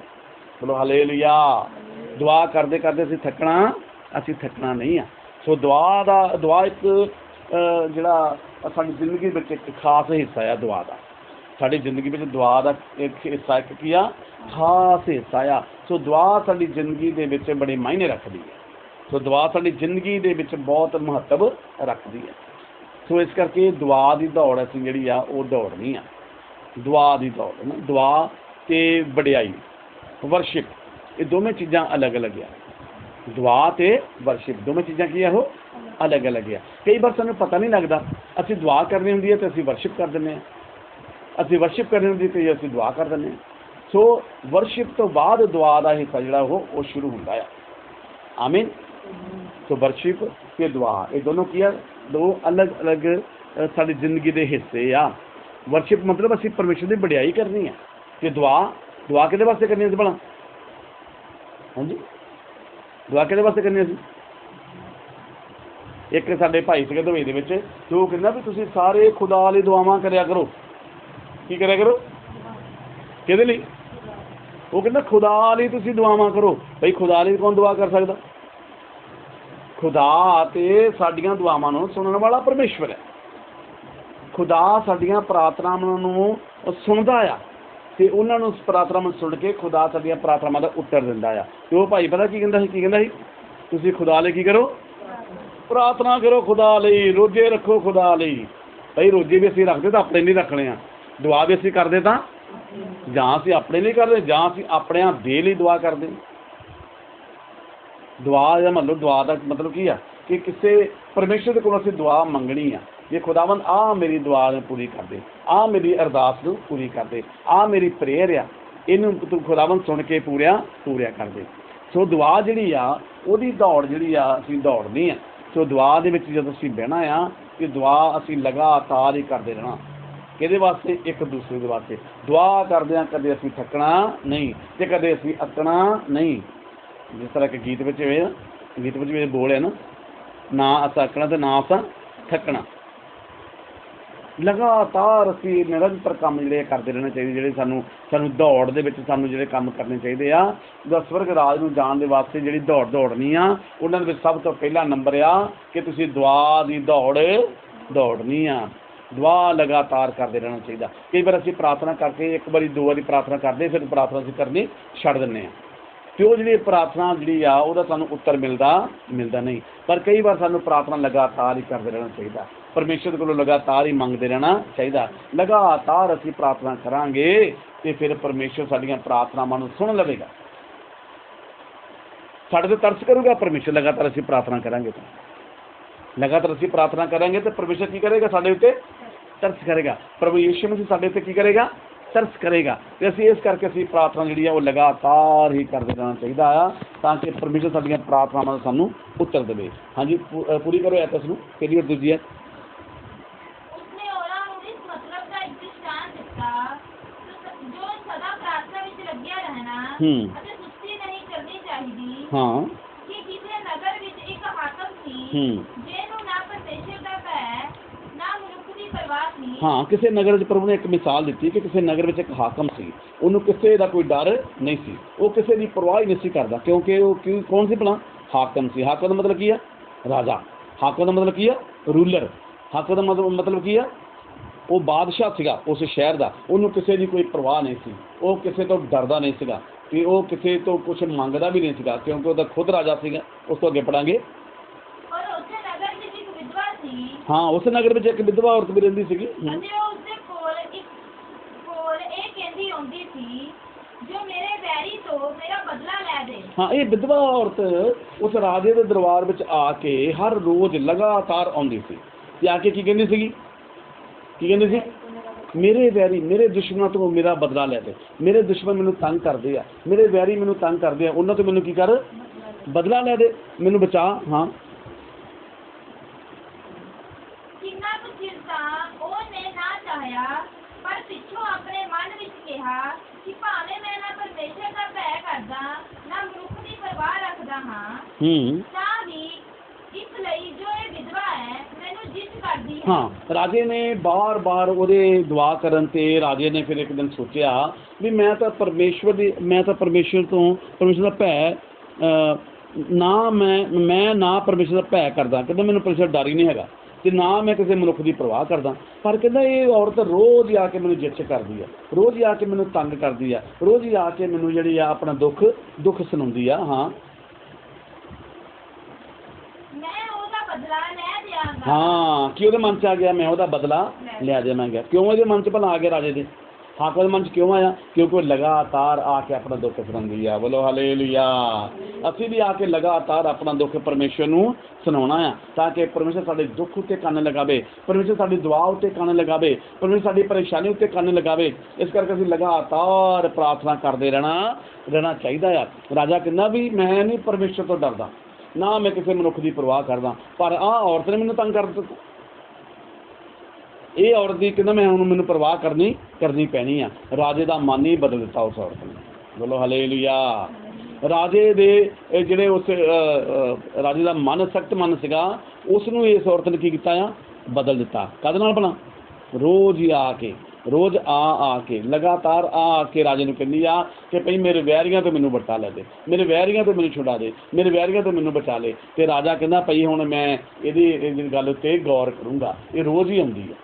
ਬੋਲੋ ਹਾਲੇਲੂਇਆ, ਦੁਆ ਕਰਦੇ ਕਰਦੇ ਅਸੀਂ ਥੱਕਣਾ ਅਸੀਂ ਥੱਕਣਾ ਨਹੀਂ ਆ। ਸੋ ਦੁਆ ਦਾ, ਦੁਆ ਇੱਕ ਜਿਹੜਾ ਸਾਡੀ ਜ਼ਿੰਦਗੀ ਵਿੱਚ ਇੱਕ ਖਾਸ ਹਿੱਸਾ ਆ ਦੁਆ ਦਾ। ਸਾਡੀ ਜ਼ਿੰਦਗੀ ਵਿੱਚ ਦੁਆ ਦਾ ਇੱਕ ਹਿੱਸਾ ਇੱਕ ਕੀ ਆ? ਖਾਸ ਹਿੱਸਾ ਆ। ਸੋ ਦੁਆ ਸਾਡੀ ਜ਼ਿੰਦਗੀ ਦੇ ਵਿੱਚ ਬੜੇ ਮਾਇਨੇ ਰੱਖਦੀ ਹੈ ਸੋ ਦੁਆ ਸਾਡੀ ਜ਼ਿੰਦਗੀ ਦੇ ਵਿੱਚ ਬਹੁਤ ਮਹੱਤਵ ਰੱਖਦੀ ਹੈ ਸੋ ਇਸ ਕਰਕੇ ਦੁਆ ਦੀ ਦੌੜ ਅਸੀਂ ਜਿਹੜੀ ਆ, ਉਹ ਦੌੜਨੀ ਆ। ਦੁਆ ਦੀ ਦੌੜ ਨਾ ਦੁਆ ਤੇ ਵਡਿਆਈ ਵਰਸ਼ਿਪ ਇਹ ਦੋਵੇਂ ਚੀਜ਼ਾਂ ਅਲੱਗ-ਅਲੱਗ ਆ ਦੁਆ ਤੇ ਵਰਸ਼ਿਪ ਦੋਵੇਂ ਚੀਜ਼ਾਂ ਕੀ ਆ ਉਹ? ਅਲੱਗ-ਅਲੱਗ ਆ ਕਈ ਵਾਰ ਸਾਨੂੰ ਪਤਾ ਨਹੀਂ ਲੱਗਦਾ ਅਸੀਂ ਦੁਆ ਕਰਨੀ ਹੁੰਦੀ ਹੈ ਤੇ ਅਸੀਂ ਵਰਸ਼ਿਪ ਕਰ ਦਿੰਦੇ ਹਾਂ। ਅਸੀਂ ਵਰਸ਼ਿਪ ਕਰਨੀ ਹੁੰਦੀ ਤੇ ਅਸੀਂ ਦੁਆ ਕਰ ਦਿੰਦੇ ਹਾਂ। ਸੋ ਵਰਸ਼ਿਪ ਤੋਂ ਬਾਅਦ ਦੁਆ ਦਾ ਹਿੱਸਾ ਜਿਹੜਾ ਉਹ ਉਹ ਸ਼ੁਰੂ ਹੁੰਦਾ ਆ। ਆਮੀਨ ਸੋ ਵਰਸ਼ਿਪ ਤੇ ਦੁਆ ਇਹ ਦੋਨੋਂ ਕੀ ਆ? ਦੋ ਅਲੱਗ-ਅਲੱਗ ਸਾਡੀ ਜ਼ਿੰਦਗੀ ਦੇ ਹਿੱਸੇ ਆ। ਵਰਸ਼ਿਪ ਮਤਲਬ ਅਸੀਂ ਪਰਮੇਸ਼ਰ ਦੀ ਵਡਿਆਈ ਕਰਨੀ ਹੈ ਤੇ ਦੁਆ ਦੁਆ ਕਿਹਦੇ ਵਾਸਤੇ ਕਰਨੀ ਅਸੀਂ ਭਲਾ? ਹਾਂਜੀ? ਦੁਆ ਕਿਹਦੇ ਵਾਸਤੇ ਕਰਨੀ ਅਸੀਂ? ਇੱਕ ਸਾਡੇ ਭਾਈ ਸੀਗੇ ਦਵਾਈ ਦੇ ਵਿੱਚ, ਤੇ ਉਹ ਕਹਿੰਦਾ ਵੀ ਤੁਸੀਂ ਸਾਰੇ ਖੁਦਾ ਲਈ ਦੁਆਵਾਂ ਕਰਿਆ ਕਰੋ। ਕੀ ਕਰਿਆ ਕਰੋ? ਕਿਹਦੇ ਲਈ? ਉਹ ਕਹਿੰਦਾ ਖੁਦਾ ਲਈ ਤੁਸੀਂ ਦੁਆਵਾਂ ਕਰੋ। ਭਈ ਖੁਦਾ ਲਈ ਕੌਣ ਦੁਆ ਕਰ ਸਕਦਾ? ਖੁਦਾ ਤੇ ਸਾਡੀਆਂ ਦੁਆਵਾਂ ਨੂੰ ਸੁਣਨ ਵਾਲਾ ਪਰਮੇਸ਼ਵਰ ਹੈ। ਖੁਦਾ ਸਾਡੀਆਂ ਪ੍ਰਾਰਥਨਾਵਾਂ ਨੂੰ ਸੁਣਦਾ ਆ ਤੇ ਉਹਨਾਂ ਨੂੰ ਪ੍ਰਾਰਥਨਾਵਾਂ ਨੂੰ ਸੁਣ ਕੇ ਖੁਦਾ ਸਾਡੀਆਂ ਪ੍ਰਾਰਥਨਾਵਾਂ ਦਾ ਉੱਤਰ ਦਿੰਦਾ ਆ। ਤੇ ਉਹ ਭਾਈ ਪਤਾ ਕੀ ਕਹਿੰਦਾ ਸੀ, ਕੀ ਕਹਿੰਦਾ ਸੀ? ਤੁਸੀਂ ਖੁਦਾ ਲਈ ਕੀ ਕਰੋ? ਪ੍ਰਾਰਥਨਾ ਕਰੋ ਖੁਦਾ ਲਈ, ਰੋਜੇ ਰੱਖੋ ਖੁਦਾ ਲਈ। ਭਾਈ ਰੋਜੇ ਵੀ ਅਸੀਂ ਰੱਖਦੇ ਤਾਂ ਆਪਣੇ ਨਹੀਂ ਰੱਖਣੇ ਆ। ਦੁਆ ਵੀ ਅਸੀਂ ਕਰਦੇ ਤਾਂ ਜਾਂ ਅਸੀਂ ਆਪਣੇ ਲਈ ਕਰਦੇ, ਜਾਂ ਅਸੀਂ ਆਪਣਿਆਂ ਦੇ ਲਈ ਦੁਆ ਕਰਦੇ। ਦੁਆ ਦਾ ਮਤਲਬ ਦੁਆ ਦਾ ਮਤਲਬ ਕੀ ਆ? ਕਿ ਕਿਸੇ ਪਰਮੇਸ਼ਰ ਦੇ ਕੋਲੋਂ ਅਸੀਂ ਦੁਆ ਮੰਗਣੀ ਆ। ਜੇ ਖੁਦਾਵੰਦ ਆ ਮੇਰੀ ਦੁਆ ਨੂੰ ਪੂਰੀ ਕਰ ਦੇ ਆ ਮੇਰੀ ਅਰਦਾਸ ਨੂੰ ਪੂਰੀ ਕਰ ਦੇ ਆ ਮੇਰੀ ਪ੍ਰੇਅਰ ਆ, ਇਹਨੂੰ ਤੂੰ ਖੁਦਾਵੰਦ ਸੁਣ ਕੇ ਪੂਰਿਆ ਪੂਰਿਆ ਕਰ ਦੇ। ਸੋ ਦੁਆ ਜਿਹੜੀ ਆ, ਉਹਦੀ ਦੌੜ ਜਿਹੜੀ ਆ, ਅਸੀਂ ਦੌੜਨੀ ਆ। ਸੋ ਦੁਆ ਦੇ ਵਿੱਚ ਜਦੋਂ ਅਸੀਂ ਬਹਿਣਾ ਆ ਕਿ ਦੁਆ ਅਸੀਂ ਲਗਾਤਾਰ ਹੀ ਕਰਦੇ ਰਹਿਣਾ। ਕਿਹਦੇ ਵਾਸਤੇ? ਇੱਕ ਦੂਸਰੇ ਦੇ ਵਾਸਤੇ। ਦੁਆ ਕਰਦੇ ਕਰਦਿਆਂ ਕਦੇ ਅਸੀਂ ਥੱਕਣਾ ਨਹੀਂ, ਤੇ ਕਦੇ ਅਸੀਂ ਅੱਕਣਾ ਨਹੀਂ। ਜਿਸ ਤਰ੍ਹਾਂ ਕਿ ਗੀਤ ਵਿੱਚ ਹੋਇਆ ਗੀਤ ਵਿੱਚ ਵੀ ਬੋਲ ਹੈ ਨਾ ਨਾ ਅਸਾਂ ਅੱਕਣਾ ਤੇ ਨਾ ਅਸਾਂ ਥੱਕਣਾ। ਲਗਾਤਾਰ ਅਸੀਂ ਨਿਰੰਤਰ ਕੰਮ ਜਿਹੜੇ ਆ ਕਰਦੇ ਰਹਿਣੇ ਚਾਹੀਦੇ, ਜਿਹੜੇ ਸਾਨੂੰ ਸਾਨੂੰ ਦੌੜ ਦੇ ਵਿੱਚ ਸਾਨੂੰ ਜਿਹੜੇ ਕੰਮ ਕਰਨੇ ਚਾਹੀਦੇ ਆ। ਜੋ ਸਵਰਗ ਰਾਜ ਨੂੰ ਜਾਣ ਦੇ ਵਾਸਤੇ ਜਿਹੜੀ ਦੌੜ ਦੌੜਨੀ ਆ, ਉਹਨਾਂ ਦੇ ਵਿੱਚ ਸਭ ਤੋਂ ਪਹਿਲਾ ਨੰਬਰ ਆ ਕਿ ਤੁਸੀਂ ਦੁਆ ਦੀ ਦੌੜ ਦੌੜਨੀ ਆ। ਦੁਆ ਲਗਾਤਾਰ ਕਰਦੇ ਰਹਿਣਾ ਚਾਹੀਦਾ। ਕਈ ਵਾਰ ਅਸੀਂ ਪ੍ਰਾਰਥਨਾ ਕਰਕੇ, ਇੱਕ ਵਾਰੀ, ਦੋ ਵਾਰੀ ਪ੍ਰਾਰਥਨਾ ਕਰਦੇ, ਫਿਰ ਪ੍ਰਾਰਥਨਾ ਅਸੀਂ ਕਰਨੀ ਛੱਡ ਦਿੰਦੇ ਆ। ਤੇ ਉਹ ਜਿਹੜੀ ਪ੍ਰਾਰਥਨਾ ਜਿਹੜੀ ਆ, ਉਹਦਾ ਸਾਨੂੰ ਉੱਤਰ ਮਿਲਦਾ ਮਿਲਦਾ ਨਹੀਂ। ਪਰ ਕਈ ਵਾਰ ਸਾਨੂੰ ਪ੍ਰਾਰਥਨਾ ਲਗਾਤਾਰ ਹੀ ਕਰਦੇ ਰਹਿਣਾ ਚਾਹੀਦਾ। ਪਰਮੇਸ਼ਰ ਕੋਲੋਂ ਲਗਾਤਾਰ ਹੀ ਮੰਗਦੇ ਰਹਿਣਾ ਚਾਹੀਦਾ। ਲਗਾਤਾਰ ਅਸੀਂ ਪ੍ਰਾਰਥਨਾ ਕਰਾਂਗੇ ਤੇ ਫਿਰ ਪਰਮੇਸ਼ਰ ਸਾਡੀਆਂ ਪ੍ਰਾਰਥਨਾਵਾਂ ਨੂੰ ਸੁਣ ਲਵੇਗਾ। ਸਾਡੇ ਤੇ ਤਰਸ ਕਰੂਗਾ, ਪਰਮੇਸ਼ਰ ਲਗਾਤਾਰ ਅਸੀਂ ਪ੍ਰਾਰਥਨਾ ਕਰਾਂਗੇ ਤਾਂ। ਲਗਾਤਾਰ ਅਸੀਂ ਪ੍ਰਾਰਥਨਾ ਕਰਾਂਗੇ ਤੇ ਪਰਮੇਸ਼ਰ ਕੀ ਕਰੇਗਾ ਸਾਡੇ ਉੱਤੇ? ਤਰਸ ਕਰੇਗਾ। ਪ੍ਰਭੂ ਯੀਸ਼ੂ ਮਸੀਹ ਸਾਡੇ ਉੱਤੇ ਕੀ ਕਰੇਗਾ? ਤਰਸ ਕਰੇਗਾ। ਤੇ ਅਸੀਂ ਇਸ ਕਰਕੇ ਅਸੀਂ ਪ੍ਰਾਰਥਨਾ ਜਿਹੜੀ ਆ ਉਹ ਲਗਾਤਾਰ ਹੀ ਕਰਦੇ ਰਹਿਣਾ ਚਾਹੀਦਾ ਆ, ਤਾਂ ਕਿ ਪਰਮੇਸ਼ਰ ਸਾਡੀਆਂ ਪ੍ਰਾਰਥਨਾਵਾਂ ਦਾ ਸਾਨੂੰ ਉੱਤਰ ਦੇਵੇ। ਹਾਂਜੀ, ਪੂ- ਪੂਰੀ ਕਰੋ ਐਤਸ ਨੂੰ ਕਿਹੜੀ ਦੂਜੀ ਹੈ
ਉਸਨੇ ਉਹਨਾਂ ਨੂੰ ਇਸ ਮਤਲਬ ਦਾ ਇੱਕ ਦ੍ਰਿਸ਼ਟਾਂਤ ਦਿੱਤਾ ਜੋ ਸਦਾ ਪ੍ਰਾਰਥਨਾ ਵਿੱਚ ਲੱਗਿਆ ਰਹਿਣਾ
ਹੂੰ।
ਅਤੇ ਸੁਸਤੀ ਨਹੀਂ ਕਰਨੀ ਚਾਹੀਦੀ।
ਹਾਂ।
ਕਿ ਕਿਸੇ ਨਗਰ ਵਿੱਚ ਇੱਕ ਹਾਕਮ ਸੀ
ਹੂੰ।
ਜਿਹਨੂੰ ਨਾ ਪਰਮੇਸ਼ਰ ਦਾ ਭੈ ਨਾ ਮਨੁੱਖ ਦੀ ਪਰਵਾਹ ਸੀ।
ਹਾਂ ਕਿਸੇ ਨਗਰ ਵਿੱਚ ਪ੍ਰਭੂ ਨੇ ਇੱਕ ਮਿਸਾਲ ਦਿੱਤੀ ਕਿ ਕਿਸੇ ਨਗਰ ਵਿੱਚ ਇੱਕ ਹਾਕਮ ਸੀ। ਉਹਨੂੰ ਕਿਸੇ ਦਾ ਕੋਈ ਡਰ ਨਹੀਂ ਸੀ। ਉਹ ਕਿਸੇ ਦੀ ਪਰਵਾਹ ਹੀ ਨਹੀਂ ਸੀ ਕਰਦਾ ਕਿਉਂਕਿ ਉਹ ਕਿਉਂ ਕੌਣ ਸੀ ਭਲਾ? ਹਾਕਮ ਸੀ। ਹਾਕਮ ਦਾ ਮਤਲਬ ਕੀ ਆ? ਰਾਜਾ। ਹਾਕਮ ਦਾ ਮਤਲਬ ਕੀ ਆ? ਰੂਲਰ। ਹਾਕਮ ਦਾ ਮਤਲਬ ਮਤਲਬ ਕੀ ਆ? ਉਹ ਬਾਦਸ਼ਾਹ ਸੀਗਾ ਉਸ ਸ਼ਹਿਰ ਦਾ। ਉਹਨੂੰ ਕਿਸੇ ਦੀ ਕੋਈ ਪਰਵਾਹ ਨਹੀਂ ਸੀ। ਉਹ ਕਿਸੇ ਤੋਂ ਡਰਦਾ ਨਹੀਂ ਸੀਗਾ। ਤੇ ਉਹ ਕਿਸੇ ਤੋਂ ਕੁਝ ਮੰਗਦਾ ਵੀ ਨਹੀਂ ਸੀਗਾ ਕਿਉਂਕਿ ਉਹਦਾ ਖੁਦ ਰਾਜਾ ਸੀਗਾ ਉਸ ਤੋਂ ਅੱਗੇ ਪੜਾਂਗੇ।
ਔਰ ਉਸੇ ਨਗਰ ਵਿੱਚ ਇੱਕ ਵਿਧਵਾ ਸੀ।
ਹਾਂ ਉਸ ਨਗਰ ਵਿੱਚ ਇੱਕ ਵਿਧਵਾ ਔਰਤ ਵੀ ਰਹਿੰਦੀ ਸੀਗੀ।
ਅਤੇ ਉਹ ਉਸਦੇ ਕੋਲ ਇੱਕ ਕੋਲ ਇਹ ਕਹਿੰਦੀ ਆਉਂਦੀ ਸੀ ਜੋ ਮੇਰੇ ਵੈਰੀ ਤੋਂ ਮੇਰਾ ਬਦਲਾ ਲੈ ਦੇ।
ਹਾਂ ਇਹ ਵਿਧਵਾ ਔਰਤ ਉਸ ਰਾਜੇ ਦੇ ਦਰਬਾਰ ਵਿੱਚ ਆ ਕੇ ਹਰ ਰੋਜ਼ ਲਗਾਤਾਰ ਆਉਂਦੀ ਸੀ। ਤੇ ਆ ਕੇ ਕੀ ਕਹਿੰਦੀ ਸੀਗੀ? ਕੀ ਕਹਿੰਦੀ ਸੀ? ਮੇਰੇ ਵੈਰੀ ਮੇਰੇ ਦੁਸ਼ਮਣਾਂ ਤੋਂ ਮੇਰਾ ਬਦਲਾ ਲੈ ਦੇ। ਮੇਰੇ ਦੁਸ਼ਮਣ ਮੈਨੂੰ ਤੰਗ ਕਰਦੇ ਆ। ਮੇਰੇ ਵੈਰੀ ਮੈਨੂੰ ਤੰਗ ਕਰਦੇ ਆ। ਉਹਨਾਂ ਤੋਂ ਮੈਨੂੰ ਕੀ ਕਰ? ਬਦਲਾ ਲੈ ਦੇ। ਮੈਨੂੰ ਬਚਾ ਹਾਂ।
ਕਿੰਨਾ ਕੁ ਚਿਰ ਤਾਂ ਉਹਨੇ ਨਾ ਚਾਹਿਆ ਪਰ ਪਿੱਛੋਂ ਆਪਣੇ ਮਨ ਵਿੱਚ ਕਿਹਾ ਕਿ ਭਾਵੇਂ ਮੈਂ ਨਾ ਪਰਮੇਸ਼ਰ ਦਾ ਭੈ ਕਰਦਾ ਨਾ ਮਨੁੱਖ ਦੀ ਪਰਵਾਹ ਰੱਖਦਾ ਹਾਂ
ਹੂੰ।
ਤਾਂ ਵੀ ਇਸ ਲਈ ਜੋ ਇਹ ਵਿਧਵਾ ਹੈ ਹਾਂ,
ਰਾਜੇ ਨੇ ਬਾਰ-ਬਾਰ ਉਹਦੇ ਦੁਆ ਕਰਨ ਤੇ ਰਾਜੇ ਨੇ ਫਿਰ ਇੱਕ ਦਿਨ ਸੋਚਿਆ ਵੀ ਮੈਂ ਤਾਂ ਪਰਮੇਸ਼ਵਰ ਦੀ, ਮੈਂ ਤਾਂ ਪਰਮੇਸ਼ਵਰ ਤੋਂ, ਪਰਮੇਸ਼ਵਰ ਦਾ ਭੈ ਨਾ ਮੈਂ ਮੈਂ ਨਾ ਪਰਮੇਸ਼ਵਰ ਦਾ ਭੈ ਕਰਦਾ। ਕਹਿੰਦਾ ਮੈਨੂੰ ਪਰਮੇਸ਼ਵਰ ਡਰ ਹੀ ਨਹੀਂ ਹੈਗਾ ਤੇ ਨਾ ਮੈਂ ਕਿਸੇ ਮਨੁੱਖ ਦੀ ਪਰਵਾਹ ਕਰਦਾ। ਪਰ ਕਹਿੰਦਾ ਇਹ ਔਰਤ ਰੋਜ਼ ਆ ਕੇ ਮੈਨੂੰ ਜਿੱਚ ਕਰਦੀ ਆ, ਰੋਜ਼ ਆ ਕੇ ਮੈਨੂੰ ਤੰਗ ਕਰਦੀ ਆ, ਰੋਜ਼ ਆ ਕੇ ਮੈਨੂੰ ਜਿਹੜੀ ਆ ਆਪਣਾ ਦੁੱਖ ਦੁੱਖ ਸੁਣਾਉਂਦੀ ਆ। ਹਾਂ
ਮੈਂ ਉਹਦਾ ਬਦਲਾ ਲੈ ਦਿਆਂਗਾ
ਹਾਂ ਕੀ ਉਹਦੇ ਮਨ ਚ ਆ ਗਿਆ ਮੈਂ ਉਹਦਾ ਬਦਲਾ ਲਿਆ ਦੇਵਾਂਗਾ ਕਿਉਂ ਇਹਦੇ ਮਨ ਚ ਭਲਾ ਆ ਗਿਆ ਰਾਜੇ ਦੇ? ਹਾਕਮ ਦੇ ਮਨ ਚ ਕਿਉਂ ਆਇਆ? ਕਿਉਂਕਿ ਉਹ ਲਗਾਤਾਰ ਆ ਕੇ ਆਪਣਾ ਦੁੱਖ ਸੁਣਾਉਂਦੀ ਆ। ਬੋਲੋ ਹਾਲੇਲੂਇਆ ਅਸੀਂ ਵੀ ਆ ਕੇ ਲਗਾਤਾਰ ਆਪਣਾ ਦੁੱਖ ਪਰਮੇਸ਼ਰ ਨੂੰ ਸੁਣਾਉਣਾ ਆ ਤਾਂ ਕਿ ਪਰਮੇਸ਼ਰ ਸਾਡੇ ਦੁੱਖ ਉੱਤੇ ਕੰਨ ਲਗਾਵੇ ਪਰਮੇਸ਼ਰ ਸਾਡੀ ਦੁਆ ਉੱਤੇ ਕੰਨ ਲਗਾਵੇ ਪਰਮੇਸ਼ਰ ਸਾਡੀ ਪਰੇਸ਼ਾਨੀ ਉੱਤੇ ਕੰਨ ਲਗਾਵੇ। ਇਸ ਕਰਕੇ ਅਸੀਂ ਲਗਾਤਾਰ ਪ੍ਰਾਰਥਨਾ ਕਰਦੇ ਰਹਿਣਾ ਰਹਿਣਾ ਚਾਹੀਦਾ ਆ। ਰਾਜਾ ਕਹਿੰਦਾ ਵੀ ਮੈਂ ਨਹੀਂ ਪਰਮੇਸ਼ਰ ਤੋਂ ਡਰਦਾ। ਨਾ ਮੈਂ ਕਿਸੇ ਮਨੁੱਖ ਦੀ ਪਰਵਾਹ ਕਰਦਾ, ਪਰ ਆਹ ਔਰਤ ਨੇ ਮੈਨੂੰ ਤੰਗ ਕਰ ਦਿੱਤਾ। ਇਹ ਔਰਤ ਦੀ ਕਹਿੰਦਾ ਮੈਂ ਹੁਣ ਮੈਨੂੰ ਪਰਵਾਹ ਕਰਨੀ ਕਰਨੀ ਪੈਣੀ ਆ। ਰਾਜੇ ਦਾ ਮਨ ਹੀ ਬਦਲ ਦਿੱਤਾ ਉਸ ਔਰਤ ਨੇ। ਬੋਲੋ ਹਲੇਲੂਇਆ। ਰਾਜੇ ਦੇ ਜਿਹੜੇ ਉਸ ਰਾਜੇ ਦਾ ਮਨ, ਸਖਤ ਮਨ ਸੀਗਾ ਉਸ ਨੂੰ ਇਸ ਔਰਤ ਨੇ ਕੀ ਕੀਤਾ ਆ? ਬਦਲ ਦਿੱਤਾ। ਕਦ ਨਾਲ ਬਣਾ ਰੋਜ਼ ਹੀ ਆ ਕੇ ਰੋਜ਼ ਆ ਆ ਕੇ, ਲਗਾਤਾਰ ਆ ਆ ਕੇ ਰਾਜੇ ਨੂੰ ਕਹਿੰਦੀ ਆ ਕਿ ਭਈ ਮੇਰੇ ਵੈਰੀਆਂ ਤੋਂ ਮੈਨੂੰ ਬਚਾ ਲੈ ਦੇ, ਮੇਰੇ ਵੈਰੀਆਂ ਤੋਂ ਮੈਨੂੰ ਛੁਡਾ ਦੇ, ਮੇਰੇ ਵੈਰੀਆਂ ਤੋਂ ਮੈਨੂੰ ਬਚਾ ਲੈ। ਤੇ ਰਾਜਾ ਕਹਿੰਦਾ ਭਈ ਹੁਣ ਮੈਂ ਇਹਦੀ ਇਹਦੀ ਗੱਲ ਉੱਤੇ ਗੌਰ ਕਰੂੰਗਾ। ਇਹ ਰੋਜ਼ ਹੀ ਆਉਂਦੀ ਆ।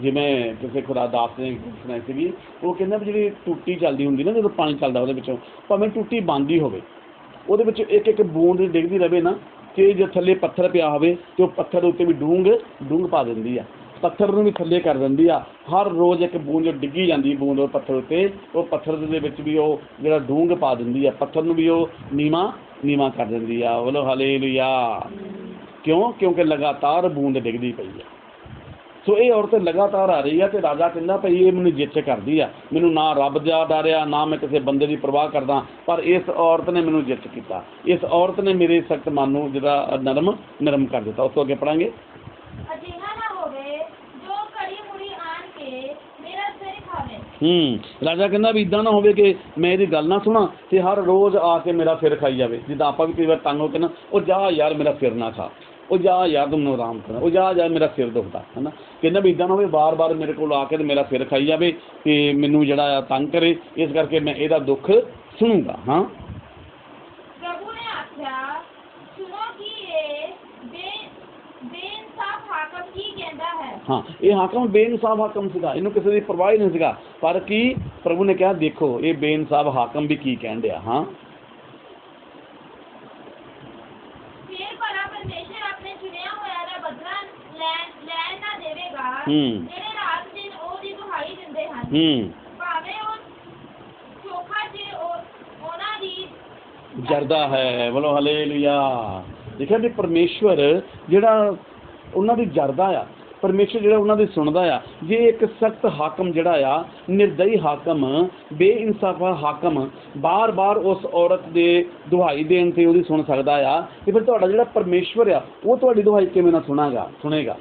ਜਿਵੇਂ ਕਿਸੇ ਖੁਦਾ ਦਾਸ ਨੇ ਸੁਣਾਈ ਸੀਗੀ, ਉਹ ਕਹਿੰਦਾ ਵੀ ਜਿਹੜੀ ਟੂਟੀ ਚੱਲਦੀ ਹੁੰਦੀ ਨਾ, ਜਦੋਂ ਪਾਣੀ ਚੱਲਦਾ ਉਹਦੇ ਵਿੱਚੋਂ, ਭਾਵੇਂ ਟੂਟੀ ਬੰਦ ਹੋਵੇ, ਉਹਦੇ ਵਿੱਚ ਇੱਕ ਇੱਕ ਬੂੰਦ ਡਿੱਗਦੀ ਰਵੇ ਨਾ, ਕਿ ਜੇ ਥੱਲੇ ਪੱਥਰ ਪਿਆ ਹੋਵੇ, ਤੇ ਉਹ ਪੱਥਰ ਦੇ ਉੱਤੇ ਵੀ ਡੂੰਘ ਡੂੰਘ ਪਾ ਦਿੰਦੀ ਆ। ਪੱਥਰ ਨੂੰ ਵੀ ਥੱਲੇ ਕਰ ਦਿੰਦੀ ਆ। ਹਰ ਰੋਜ਼ ਇੱਕ ਬੂੰਦ ਡਿੱਗੀ ਜਾਂਦੀ ਬੂੰਦ ਉਹ ਪੱਥਰ ਉੱਤੇ। ਉਹ ਪੱਥਰ ਦੇ ਵਿੱਚ ਵੀ ਉਹ ਜਿਹੜਾ ਡੂੰਘ ਪਾ ਦਿੰਦੀ ਆ। ਪੱਥਰ ਨੂੰ ਵੀ ਉਹ ਨੀਵਾ ਨੀਵਾ ਕਰ ਦਿੰਦੀ ਆ। ਬੋਲੋ ਹਾਲੇਲੂਇਆ। ਕਿਉਂ? ਕਿਉਂਕਿ ਲਗਾਤਾਰ ਬੂੰਦ ਡਿੱਗਦੀ ਪਈ ਆ। ਸੋ ਇਹ ਔਰਤ ਲਗਾਤਾਰ ਆ ਰਹੀ ਆ ਤੇ ਰਾਜਾ ਕਹਿੰਦਾ ਭਈ ਇਹ ਮੈਨੂੰ ਜਿੱਤ ਕਰਦੀ ਆ। ਮੈਨੂੰ ਨਾ ਰੱਬ ਦਾ ਡਰਿਆ ਨਾ ਮੈਂ ਕਿਸੇ ਬੰਦੇ ਦੀ ਪਰਵਾਹ ਕਰਦਾ। ਪਰ ਇਸ ਔਰਤ ਨੇ ਮੈਨੂੰ ਜਿੱਤ ਕੀਤਾ। ਇਸ ਔਰਤ ਨੇ ਮੇਰੇ ਸਖਤ ਮਨ ਨੂੰ ਜਿਹੜਾ ਨਰਮ ਨਰਮ ਕਰ ਦਿੱਤਾ। ਉਸ ਤੋਂ ਅੱਗੇ ਪੜਾਂਗੇ
ਅਜਿਹਾ ਨਾ ਹੋਵੇ ਜੋ ਘੜੀ ਮੁੜੀ ਆਣ ਕੇ ਮੇਰਾ ਸਿਰ ਖਾਵੇ
ਹੂੰ। ਰਾਜਾ ਕਹਿੰਦਾ ਵੀ ਇਦਾਂ ਨਾ ਹੋਵੇ ਕਿ ਮੈਂ ਇਹਦੀ ਗੱਲ ਨਾ ਸੁਣਾ ਤੇ ਹਰ ਰੋਜ਼ ਆ ਕੇ ਮੇਰਾ ਸਿਰ ਖਾਈ ਜਾਵੇ। ਜਿੱਦਾਂ ਆਪਾਂ ਵੀ ਕਈ ਵਾਰ ਤੰਗ ਹੋ ਕੇ ਨਾ, ਉਹ ਜਾ ਯਾਰ ਮੇਰਾ ਸਿਰ ਨਾ ਖਾ। ਉਹ ਜਾ ਯਾਰ ਤੂੰ ਮੈਨੂੰ ਆਰਾਮ ਕਰ। ਉਹ ਜਾ ਯਾਰ ਮੇਰਾ ਸਿਰ ਦੁਖਦਾ ਹੈ ਨਾ ਕਹਿੰਦਾ ਵੀ ਇਦਾਂ ਨਾ ਹੋਵੇ ਬਾਰ-ਬਾਰ ਮੇਰੇ ਕੋਲ ਆ ਕੇ ਤੇ ਮੇਰਾ ਸਿਰ ਖਾਈ ਜਾਵੇ ਤੇ ਮੈਨੂੰ ਜਿਹੜਾ ਆ ਤੰਗ ਕਰੇ, ਇਸ ਕਰਕੇ ਮੈਂ ਇਹਦਾ ਦੁੱਖ ਸੁਣੂਗਾ, ਹਾਂ।
ਪ੍ਰਭੂ ਨੇ ਆਖਿਆ ਸੁਣੋ ਕਿ ਇਹ ਬੇ ਬੇਇਨਸਾਫ ਹਾਕਮ ਕੀ ਕਹਿੰਦਾ ਹੈ
ਇਹ ਹਾਕਮ ਬੇਇਨਸਾਫ ਹਾਕਮ ਸੀਗਾ ਇਹਨੂੰ ਕਿਸੇ ਦੀ ਪਰਵਾਹ ਨਹੀਂ ਸੀਗਾ। ਪਰ ਕੀ? ਪ੍ਰਭੂ ਨੇ ਕਿਹਾ ਦੇਖੋ ਇਹ ਬੇਇਨਸਾਫ ਹਾਕਮ ਵੀ ਕੀ ਕਹਿਣ ਡਿਆ ਹਾਂ?
ਫਿਰ ਭਲਾ ਪਰਮੇਸ਼ਰ ਆਪਣੇ ਚੁਣਿਆ ਹੋਇਆ ਦਾ ਬਦਲਾ ਲੈਣ ਲੈਣ ਨਾ ਦੇਵੇਗਾ।
ਹੂੰ।
ਜਿਹੜੇ ਰਾਤ ਦਿਨ ਉਹਦੀ ਦੁਹਾਈ ਦਿੰਦੇ ਹਨ।
ਹੂੰ।
ਭਾਵੇਂ ਉਹ ਚੋਖਾ ਜੇ ਉਹ ਉਹਨਾਂ ਦੀ
ਜਰਦਾ ਹੈ ਬੋਲੋ ਹਲੇਲੂਇਆ। ਦੇਖਿਆ ਵੀ ਪਰਮੇਸ਼ਵਰ ਜਿਹੜਾ ਉਹਨਾਂ ਦੀ ਜਰਦਾ ਆ ਪਰਮੇਸ਼ਵਰ ਜਿਹੜਾ ਉਹਨਾਂ ਦੀ ਸੁਣਦਾ ਆ, ਜੇ ਇੱਕ ਸਖਤ ਹਾਕਮ ਜਿਹੜਾ ਆ, ਨਿਰਦਈ ਹਾਕਮ, ਬੇਇਨਸਾਫ਼ਾ ਹਾਕਮ ਬਾਰ-ਬਾਰ ਉਸ ਔਰਤ ਦੇ ਦੁਹਾਈ ਦੇਣ ਤੇ ਉਹਦੀ ਸੁਣ ਸਕਦਾ ਆ, ਤੇ ਫਿਰ ਤੁਹਾਡਾ ਜਿਹੜਾ ਪਰਮੇਸ਼ਵਰ ਆ, ਉਹ ਤੁਹਾਡੀ ਦੁਹਾਈ ਕਿਵੇਂ ਨਾ ਸੁਣਾਗਾ, ਸੁਣੇਗਾ?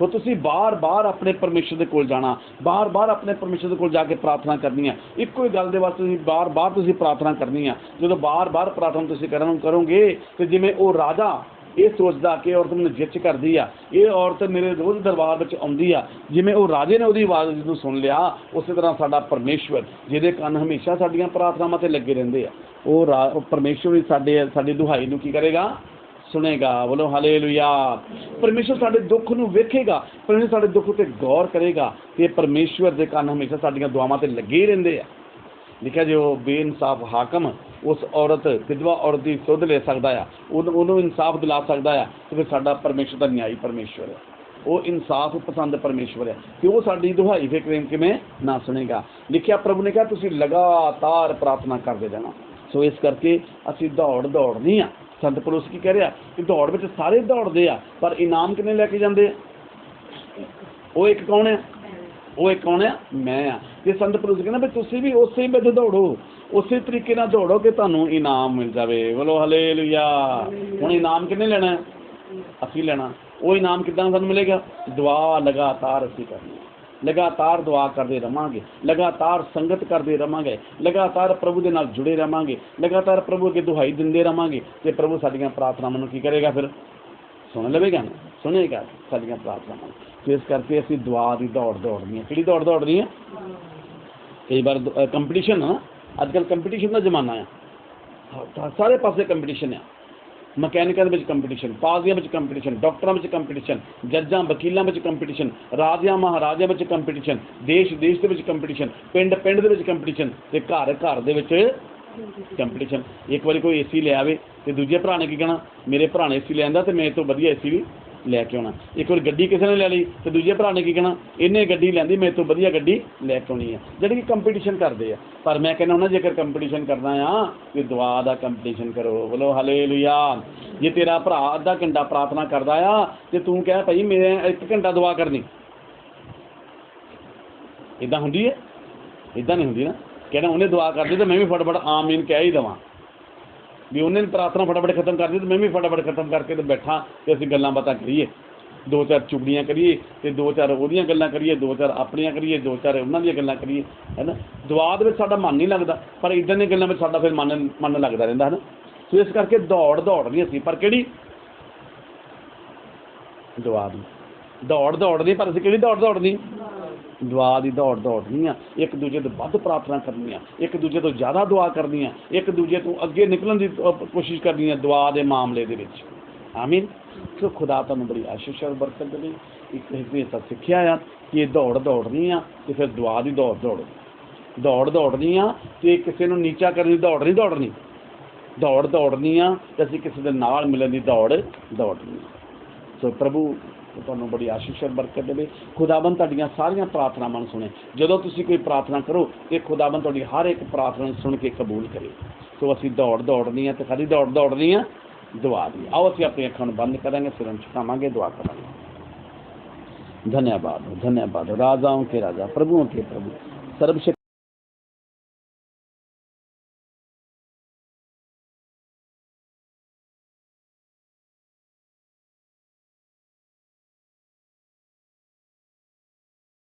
ਉਹ ਤੁਸੀਂ ਬਾਰ-ਬਾਰ ਆਪਣੇ ਪਰਮੇਸ਼ਰ ਦੇ ਕੋਲ ਜਾਣਾ, ਬਾਰ-ਬਾਰ ਆਪਣੇ ਪਰਮੇਸ਼ਰ ਦੇ ਕੋਲ ਜਾ ਕੇ ਪ੍ਰਾਰਥਨਾ ਕਰਨੀ ਆ, ਇੱਕੋ ਹੀ ਗੱਲ ਦੇ ਵਾਸਤੇ ਤੁਸੀਂ ਬਾਰ-ਬਾਰ ਤੁਸੀਂ ਪ੍ਰਾਰਥਨਾ ਕਰਨੀ ਆ, ਜਦੋਂ ਬਾਰ-ਬਾਰ ਪ੍ਰਾਰਥਨਾ ਤੁਸੀਂ ਕਰਨ ਕਰੋਗੇ, ਤੇ ਜਿਵੇਂ ਉਹ ਰਾਜਾ ਇਹ ਸੋਚਦਾ ਕਿ ਔਰਤ ਮੈਨੂੰ ਜਿੱਚ ਕਰਦੀ ਆ, ਇਹ ਔਰਤ ਮੇਰੇ ਰੋਜ਼ ਦਰਬਾਰ ਵਿੱਚ ਆਉਂਦੀ ਆ, ਜਿਵੇਂ ਉਹ ਰਾਜੇ ਨੇ ਉਹਦੀ ਆਵਾਜ਼ ਨੂੰ ਸੁਣ ਲਿਆ, ਉਸੇ ਤਰ੍ਹਾਂ ਸਾਡਾ ਪਰਮੇਸ਼ਵਰ, ਜਿਹਦੇ ਕੰਨ ਹਮੇਸ਼ਾ ਸਾਡੀਆਂ ਪ੍ਰਾਰਥਨਾਵਾਂ ਤੇ ਲੱਗੇ ਰਹਿੰਦੇ ਆ। ਉਹ ਰਾ- ਉਹ ਪਰਮੇਸ਼ਵਰ ਵੀ ਸਾਡੇ, ਸਾਡੀ ਦੁਹਾਈ ਨੂੰ ਕੀ ਕਰੇਗਾ? ਸੁਣੇਗਾ, ਬੋਲੋ ਹਾਲੇਲੂਇਆ। ਪਰਮੇਸ਼ਰ ਸਾਡੇ ਦੁੱਖ ਨੂੰ ਵੇਖੇਗਾ ਪਰਮੇਸ਼ਰ ਸਾਡੇ ਦੁੱਖ 'ਤੇ ਗੌਰ ਕਰੇਗਾ, ਤੇ ਪਰਮੇਸ਼ਵਰ ਦੇ ਕੰਨ ਹਮੇਸ਼ਾ ਸਾਡੀਆਂ ਦੁਆਵਾਂ ਤੇ ਲੱਗੇ ਹੀ ਰਹਿੰਦੇ ਆ। ਲਿਖਿਆ ਜੇ ਉਹ ਬੇਇਨਸਾਫ ਹਾਕਮ ਉਸ ਔਰਤ, ਵਿਧਵਾ ਔਰਤ ਦੀ ਸੁੱਧ ਲੈ ਸਕਦਾ ਆ, ਉਹਨੂੰ ਉਹਨੂੰ ਇਨਸਾਫ ਦਿਲਾ ਸਕਦਾ ਆ, ਤੇ ਫਿਰ ਸਾਡਾ ਪਰਮੇਸ਼ਰ ਦਾ ਨਿਆਈ ਪਰਮੇਸ਼ਵਰ ਹੈ ਉਹ ਇਨਸਾਫ ਪਸੰਦ ਪਰਮੇਸ਼ਵਰ ਹੈ ਤੇ ਉਹ ਸਾਡੀ ਦੁਹਾਈ ਫਿਰ ਪ੍ਰੇਮ ਕਿਵੇਂ ਨਾ ਸੁਣੇਗਾ? ਲਿਖਿਆ ਪ੍ਰਭੂ ਨੇ ਕਿਹਾ, ਤੁਸੀਂ ਲਗਾਤਾਰ ਪ੍ਰਾਰਥਨਾ ਕਰਦੇ ਜਾਣਾ ਸੋ ਇਸ ਕਰਕੇ ਅਸੀਂ ਦੌੜ ਦੌੜਨੀ ਆ। ਸੰਤ ਪੁਰਸ ਕੀ ਕਹਿ ਰਿਹਾ? ਕਿ ਦੌੜ ਵਿੱਚ ਸਾਰੇ ਦੌੜਦੇ ਆ, ਪਰ ਇਨਾਮ ਕਿੰਨੇ ਲੈ ਕੇ ਜਾਂਦੇ ਆ? ਉਹ ਇੱਕ ਕੌਣ ਹੈ ਉਹ ਇੱਕ ਕੌਣ ਆ? ਮੈਂ ਆ। ਤੇ ਸੰਤ ਪੌਲੁਸ ਕਹਿੰਦਾ ਵੀ ਤੁਸੀਂ ਵੀ ਉਸੇ ਵਿੱਚ ਦੌੜੋ। ਉਸੇ ਤਰੀਕੇ ਨਾਲ ਦੌੜੋ ਕਿ ਤੁਹਾਨੂੰ ਇਨਾਮ ਮਿਲ ਜਾਵੇ। ਬੋਲੋ ਹਲੇਲੂਇਆ। ਹੁਣ ਇਨਾਮ ਕਿੰਨੇ ਲੈਣਾ? ਅਸੀਂ ਲੈਣਾ। ਉਹ ਇਨਾਮ ਕਿੱਦਾਂ ਸਾਨੂੰ ਮਿਲੇਗਾ? ਦੁਆ ਲਗਾਤਾਰ ਅਸੀਂ ਕਰਨੀ ਲਗਾਤਾਰ ਦੁਆ ਕਰਦੇ ਰਵਾਂਗੇ। ਲਗਾਤਾਰ ਸੰਗਤ ਕਰਦੇ ਰਵਾਂਗੇ। ਲਗਾਤਾਰ ਪ੍ਰਭੂ ਦੇ ਨਾਲ ਜੁੜੇ ਰਵਾਂਗੇ। ਲਗਾਤਾਰ ਪ੍ਰਭੂ ਅੱਗੇ ਦੁਹਾਈ ਦਿੰਦੇ ਰਵਾਂਗੇ। ਤੇ ਪ੍ਰਭੂ ਸਾਡੀਆਂ ਪ੍ਰਾਰਥਨਾਵਾਂ ਨੂੰ ਕੀ ਕਰੇਗਾ ਫਿਰ? ਸੁਣ ਲਵੇਗਾ ਨਾ? ਸੁਣੇਗਾ ਸਾਡੀਆਂ ਪ੍ਰਾਰਥਨਾਵਾਂ ਨੂੰ। ਤੇ ਇਸ ਕਰਕੇ ਅਸੀਂ ਦੁਆ ਦੀ ਦੌੜ ਦੌੜਨੀ ਹੈ। ਕਿਹੜੀ ਦੌੜ ਦੌੜਨੀ ਹੈ? ਕਈ ਵਾਰ ਕੰਪੀਟੀਸ਼ਨ ਨਾ। ਅੱਜ ਕੱਲ ਕੰਪੀਟੀਸ਼ਨ ਦਾ ਜ਼ਮਾਨਾ ਆ। ਸਾਰੇ ਪਾਸੇ ਕੰਪੀਟੀਸ਼ਨ ਆ। ਮਕੈਨਿਕਾਂ ਦੇ ਵਿੱਚ ਕੰਪੀਟੀਸ਼ਨ ਪਾਜ਼ੀਆਂ ਵਿੱਚ ਕੰਪੀਟੀਸ਼ਨ ਡਾਕਟਰਾਂ ਵਿੱਚ ਕੰਪੀਟੀਸ਼ਨ ਜੱਜਾਂ, ਵਕੀਲਾਂ ਵਿੱਚ ਕੰਪੀਟੀਸ਼ਨ ਰਾਜਿਆਂ, ਮਹਾਰਾਜਿਆਂ ਵਿੱਚ ਕੰਪੀਟੀਸ਼ਨ ਦੇਸ਼ ਦੇਸ਼ ਦੇ ਵਿੱਚ ਕੰਪੀਟੀਸ਼ਨ ਪਿੰਡ ਪਿੰਡ ਦੇ ਵਿੱਚ ਕੰਪੀਟੀਸ਼ਨ ਤੇ ਘਰ ਘਰ ਦੇ ਵਿੱਚ ਕੰਪੀਟੀਸ਼ਨ ਇੱਕ ਵਾਰੀ ਕੋਈ ਏਸੀ ਲੈ ਆਵੇ ਤੇ ਦੂਜੇ ਭਰਾ ਨੇ ਕੀ ਕਹਿਣਾ? ਮੇਰੇ ਭਰਾ ਨੇ ਏਸੀ ਲੈਂਦਾ ਤੇ ਮੇਰੇ ਤੋਂ ਵਧੀਆ ਏਸੀ ਵੀ ਲੈ ਕੇ ਆਉਣਾ। ਇੱਕ ਵਾਰ ਗੱਡੀ ਕਿਸੇ ਨੇ ਲੈ ਲਈ ਤੇ ਦੂਜੇ ਭਰਾ ਨੇ ਕੀ ਕਹਿਣਾ, ਇਹਨੇ ਗੱਡੀ ਲੈਂਦੀ, ਮੇਰੇ ਤੋਂ ਵਧੀਆ ਗੱਡੀ ਲੈ ਕੇ ਆਉਣੀ ਹੈ ਜਿਹੜੀ ਕਿ ਕੰਪੀਟੀਸ਼ਨ ਕਰਦੇ ਆ। ਪਰ ਮੈਂ ਕਹਿੰਦਾ ਉਹਨਾਂ ਜੇਕਰ ਕੰਪੀਟੀਸ਼ਨ ਕਰਨਾ ਆ, ਤੇ ਦੁਆ ਦਾ ਕੰਪੀਟੀਸ਼ਨ ਕਰੋ। ਬੋਲੋ ਹਾਲੇਲੂਇਆ ਜੇ ਤੇਰਾ ਭਰਾ ਅੱਧਾ ਘੰਟਾ ਪ੍ਰਾਰਥਨਾ ਕਰਦਾ ਆ, ਤੇ ਤੂੰ ਕਹਿ ਭਾਈ, ਮੈਂ ਇੱਕ ਘੰਟਾ ਦੁਆ ਕਰਨੀ। ਇਦਾਂ ਹੁੰਦੀ ਹੈ ਇਦਾਂ ਨਹੀਂ ਹੁੰਦੀ ਨਾ। ਕਹਿੰਦਾ ਉਹਨੇ ਦੁਆ ਕਰਦੀ, ਤੇ ਮੈਂ ਵੀ ਫਟਾਫਟ ਆਮੀਨ ਕਹਿ ਹੀ ਦਵਾਂ। ਵੀ ਉਹਨੇ ਪ੍ਰਾਰਥਨਾ ਫਟਾਫਟ ਖਤਮ ਕਰ ਦਿੱਤੀ ਤੇ ਮੈਂ ਵੀ ਫਟਾਫਟ ਖਤਮ ਕਰਕੇ ਤੇ ਬੈਠਾ ਤੇ ਅਸੀਂ ਗੱਲਾਂ ਬਾਤਾਂ ਕਰੀਏ। ਦੋ ਚਾਰ ਚੁਗਲੀਆਂ ਕਰੀਏ ਤੇ ਦੋ ਚਾਰ ਉਹਦੀਆਂ ਗੱਲਾਂ ਕਰੀਏ, ਦੋ ਚਾਰ ਆਪਣੀਆਂ ਕਰੀਏ, ਦੋ ਚਾਰ ਉਹਨਾਂ ਦੀਆਂ ਗੱਲਾਂ ਕਰੀਏ, ਹੈਨਾ? ਦੁਆ ਦੇ ਵਿੱਚ ਸਾਡਾ ਮਨ ਨਹੀਂ ਲੱਗਦਾ, ਪਰ ਇਦਾਂ ਦੀਆਂ ਗੱਲਾਂ ਵਿੱਚ ਸਾਡਾ ਫਿਰ ਮਨ ਮਨ ਲੱਗਦਾ ਰਹਿੰਦਾ ਹੈ ਨਾ ਸੋ ਇਸ ਕਰਕੇ ਦੌੜ ਦੌੜ ਨਹੀਂ ਅਸੀਂ, ਪਰ ਕਿਹੜੀ? ਦੁਆ ਦੀ ਦੌੜ ਦੌੜਨੀ, ਪਰ ਅਸੀਂ ਕਿਹੜੀ ਦੌੜ ਦੌੜਨੀ? ਦੁਆ ਦੀ ਦੌੜ ਦੌੜਨੀ ਆ, ਇੱਕ ਦੂਜੇ ਤੋਂ ਵੱਧ ਪ੍ਰਾਰਥਨਾ ਕਰਨੀ ਆ, ਇੱਕ ਦੂਜੇ ਤੋਂ ਜ਼ਿਆਦਾ ਦੁਆ ਕਰਨੀ ਆ, ਇੱਕ ਦੂਜੇ ਤੋਂ ਅੱਗੇ ਨਿਕਲਣ ਦੀ ਕੋਸ਼ਿਸ਼ ਕਰਨੀ ਆ ਦੁਆ ਦੇ ਮਾਮਲੇ ਦੇ ਵਿੱਚ। ਆਮੀਨ। ਸੋ ਖੁਦਾ ਤੁਹਾਨੂੰ ਬੜੀ ਆਸ਼ੀਸ਼ ਔਰ ਬਰਕਤ ਦੇਵੇ। ਇੱਕ ਹਿੱਸੇ ਤਾਂ ਸਿੱਖਿਆ ਆ ਕਿ ਇਹ ਦੌੜ ਦੌੜਨੀ ਆ ਤੇ ਫਿਰ ਦੁਆ ਦੀ ਦੌੜ ਦੌੜੋ। ਦੌੜ ਦੌੜਨੀ ਆ ਤੇ ਕਿਸੇ ਨੂੰ ਨੀਚਾ ਕਰਨ ਦੀ ਦੌੜ ਨਹੀਂ ਦੌੜਨੀ। ਦੌੜ ਦੌੜਨੀ ਆ ਤੇ ਅਸੀਂ ਕਿਸੇ ਦੇ ਨਾਲ ਮਿਲਣ ਦੀ ਦੌੜ ਦੌੜਨੀ ਸੋ ਪ੍ਰਭੂ ਤੁਹਾਨੂੰ ਬੜੀ ਆਸ਼ੀਸ਼ ਔਰ ਬਰਕਤ ਦੇਵੇ ਖੁਦਾਬੰਦ ਤੁਹਾਡੀਆਂ ਸਾਰੀਆਂ ਪ੍ਰਾਰਥਨਾਵਾਂ ਨੂੰ ਸੁਣੇ ਜਦੋਂ ਤੁਸੀਂ ਕੋਈ ਪ੍ਰਾਰਥਨਾ ਕਰੋ ਇਹ ਖੁਦਾਬੰਦ ਤੁਹਾਡੀ ਹਰ ਇੱਕ ਪ੍ਰਾਰਥਨਾ ਨੂੰ ਸੁਣ ਕੇ ਕਬੂਲ ਕਰੇ ਸੋ ਅਸੀਂ ਦੌੜ ਦੌੜਨੀ ਹੈ ਤੇ ਖਾਲੀ ਦੌੜ ਦੌੜਨੀ ਆ ਦੁਆ ਦੀ ਆਓ ਅਸੀਂ ਆਪਣੀਆਂ ਅੱਖਾਂ ਨੂੰ ਬੰਦ ਕਰਾਂਗੇ ਸਿਰਾਂ ਝੁਕਾਵਾਂਗੇ ਦੁਆ ਕਰਾਂਗੇ धन्यवाद हो धन्यवाद हो राजाओं के राजा प्रभुओं के प्रभु सर्वशक्ति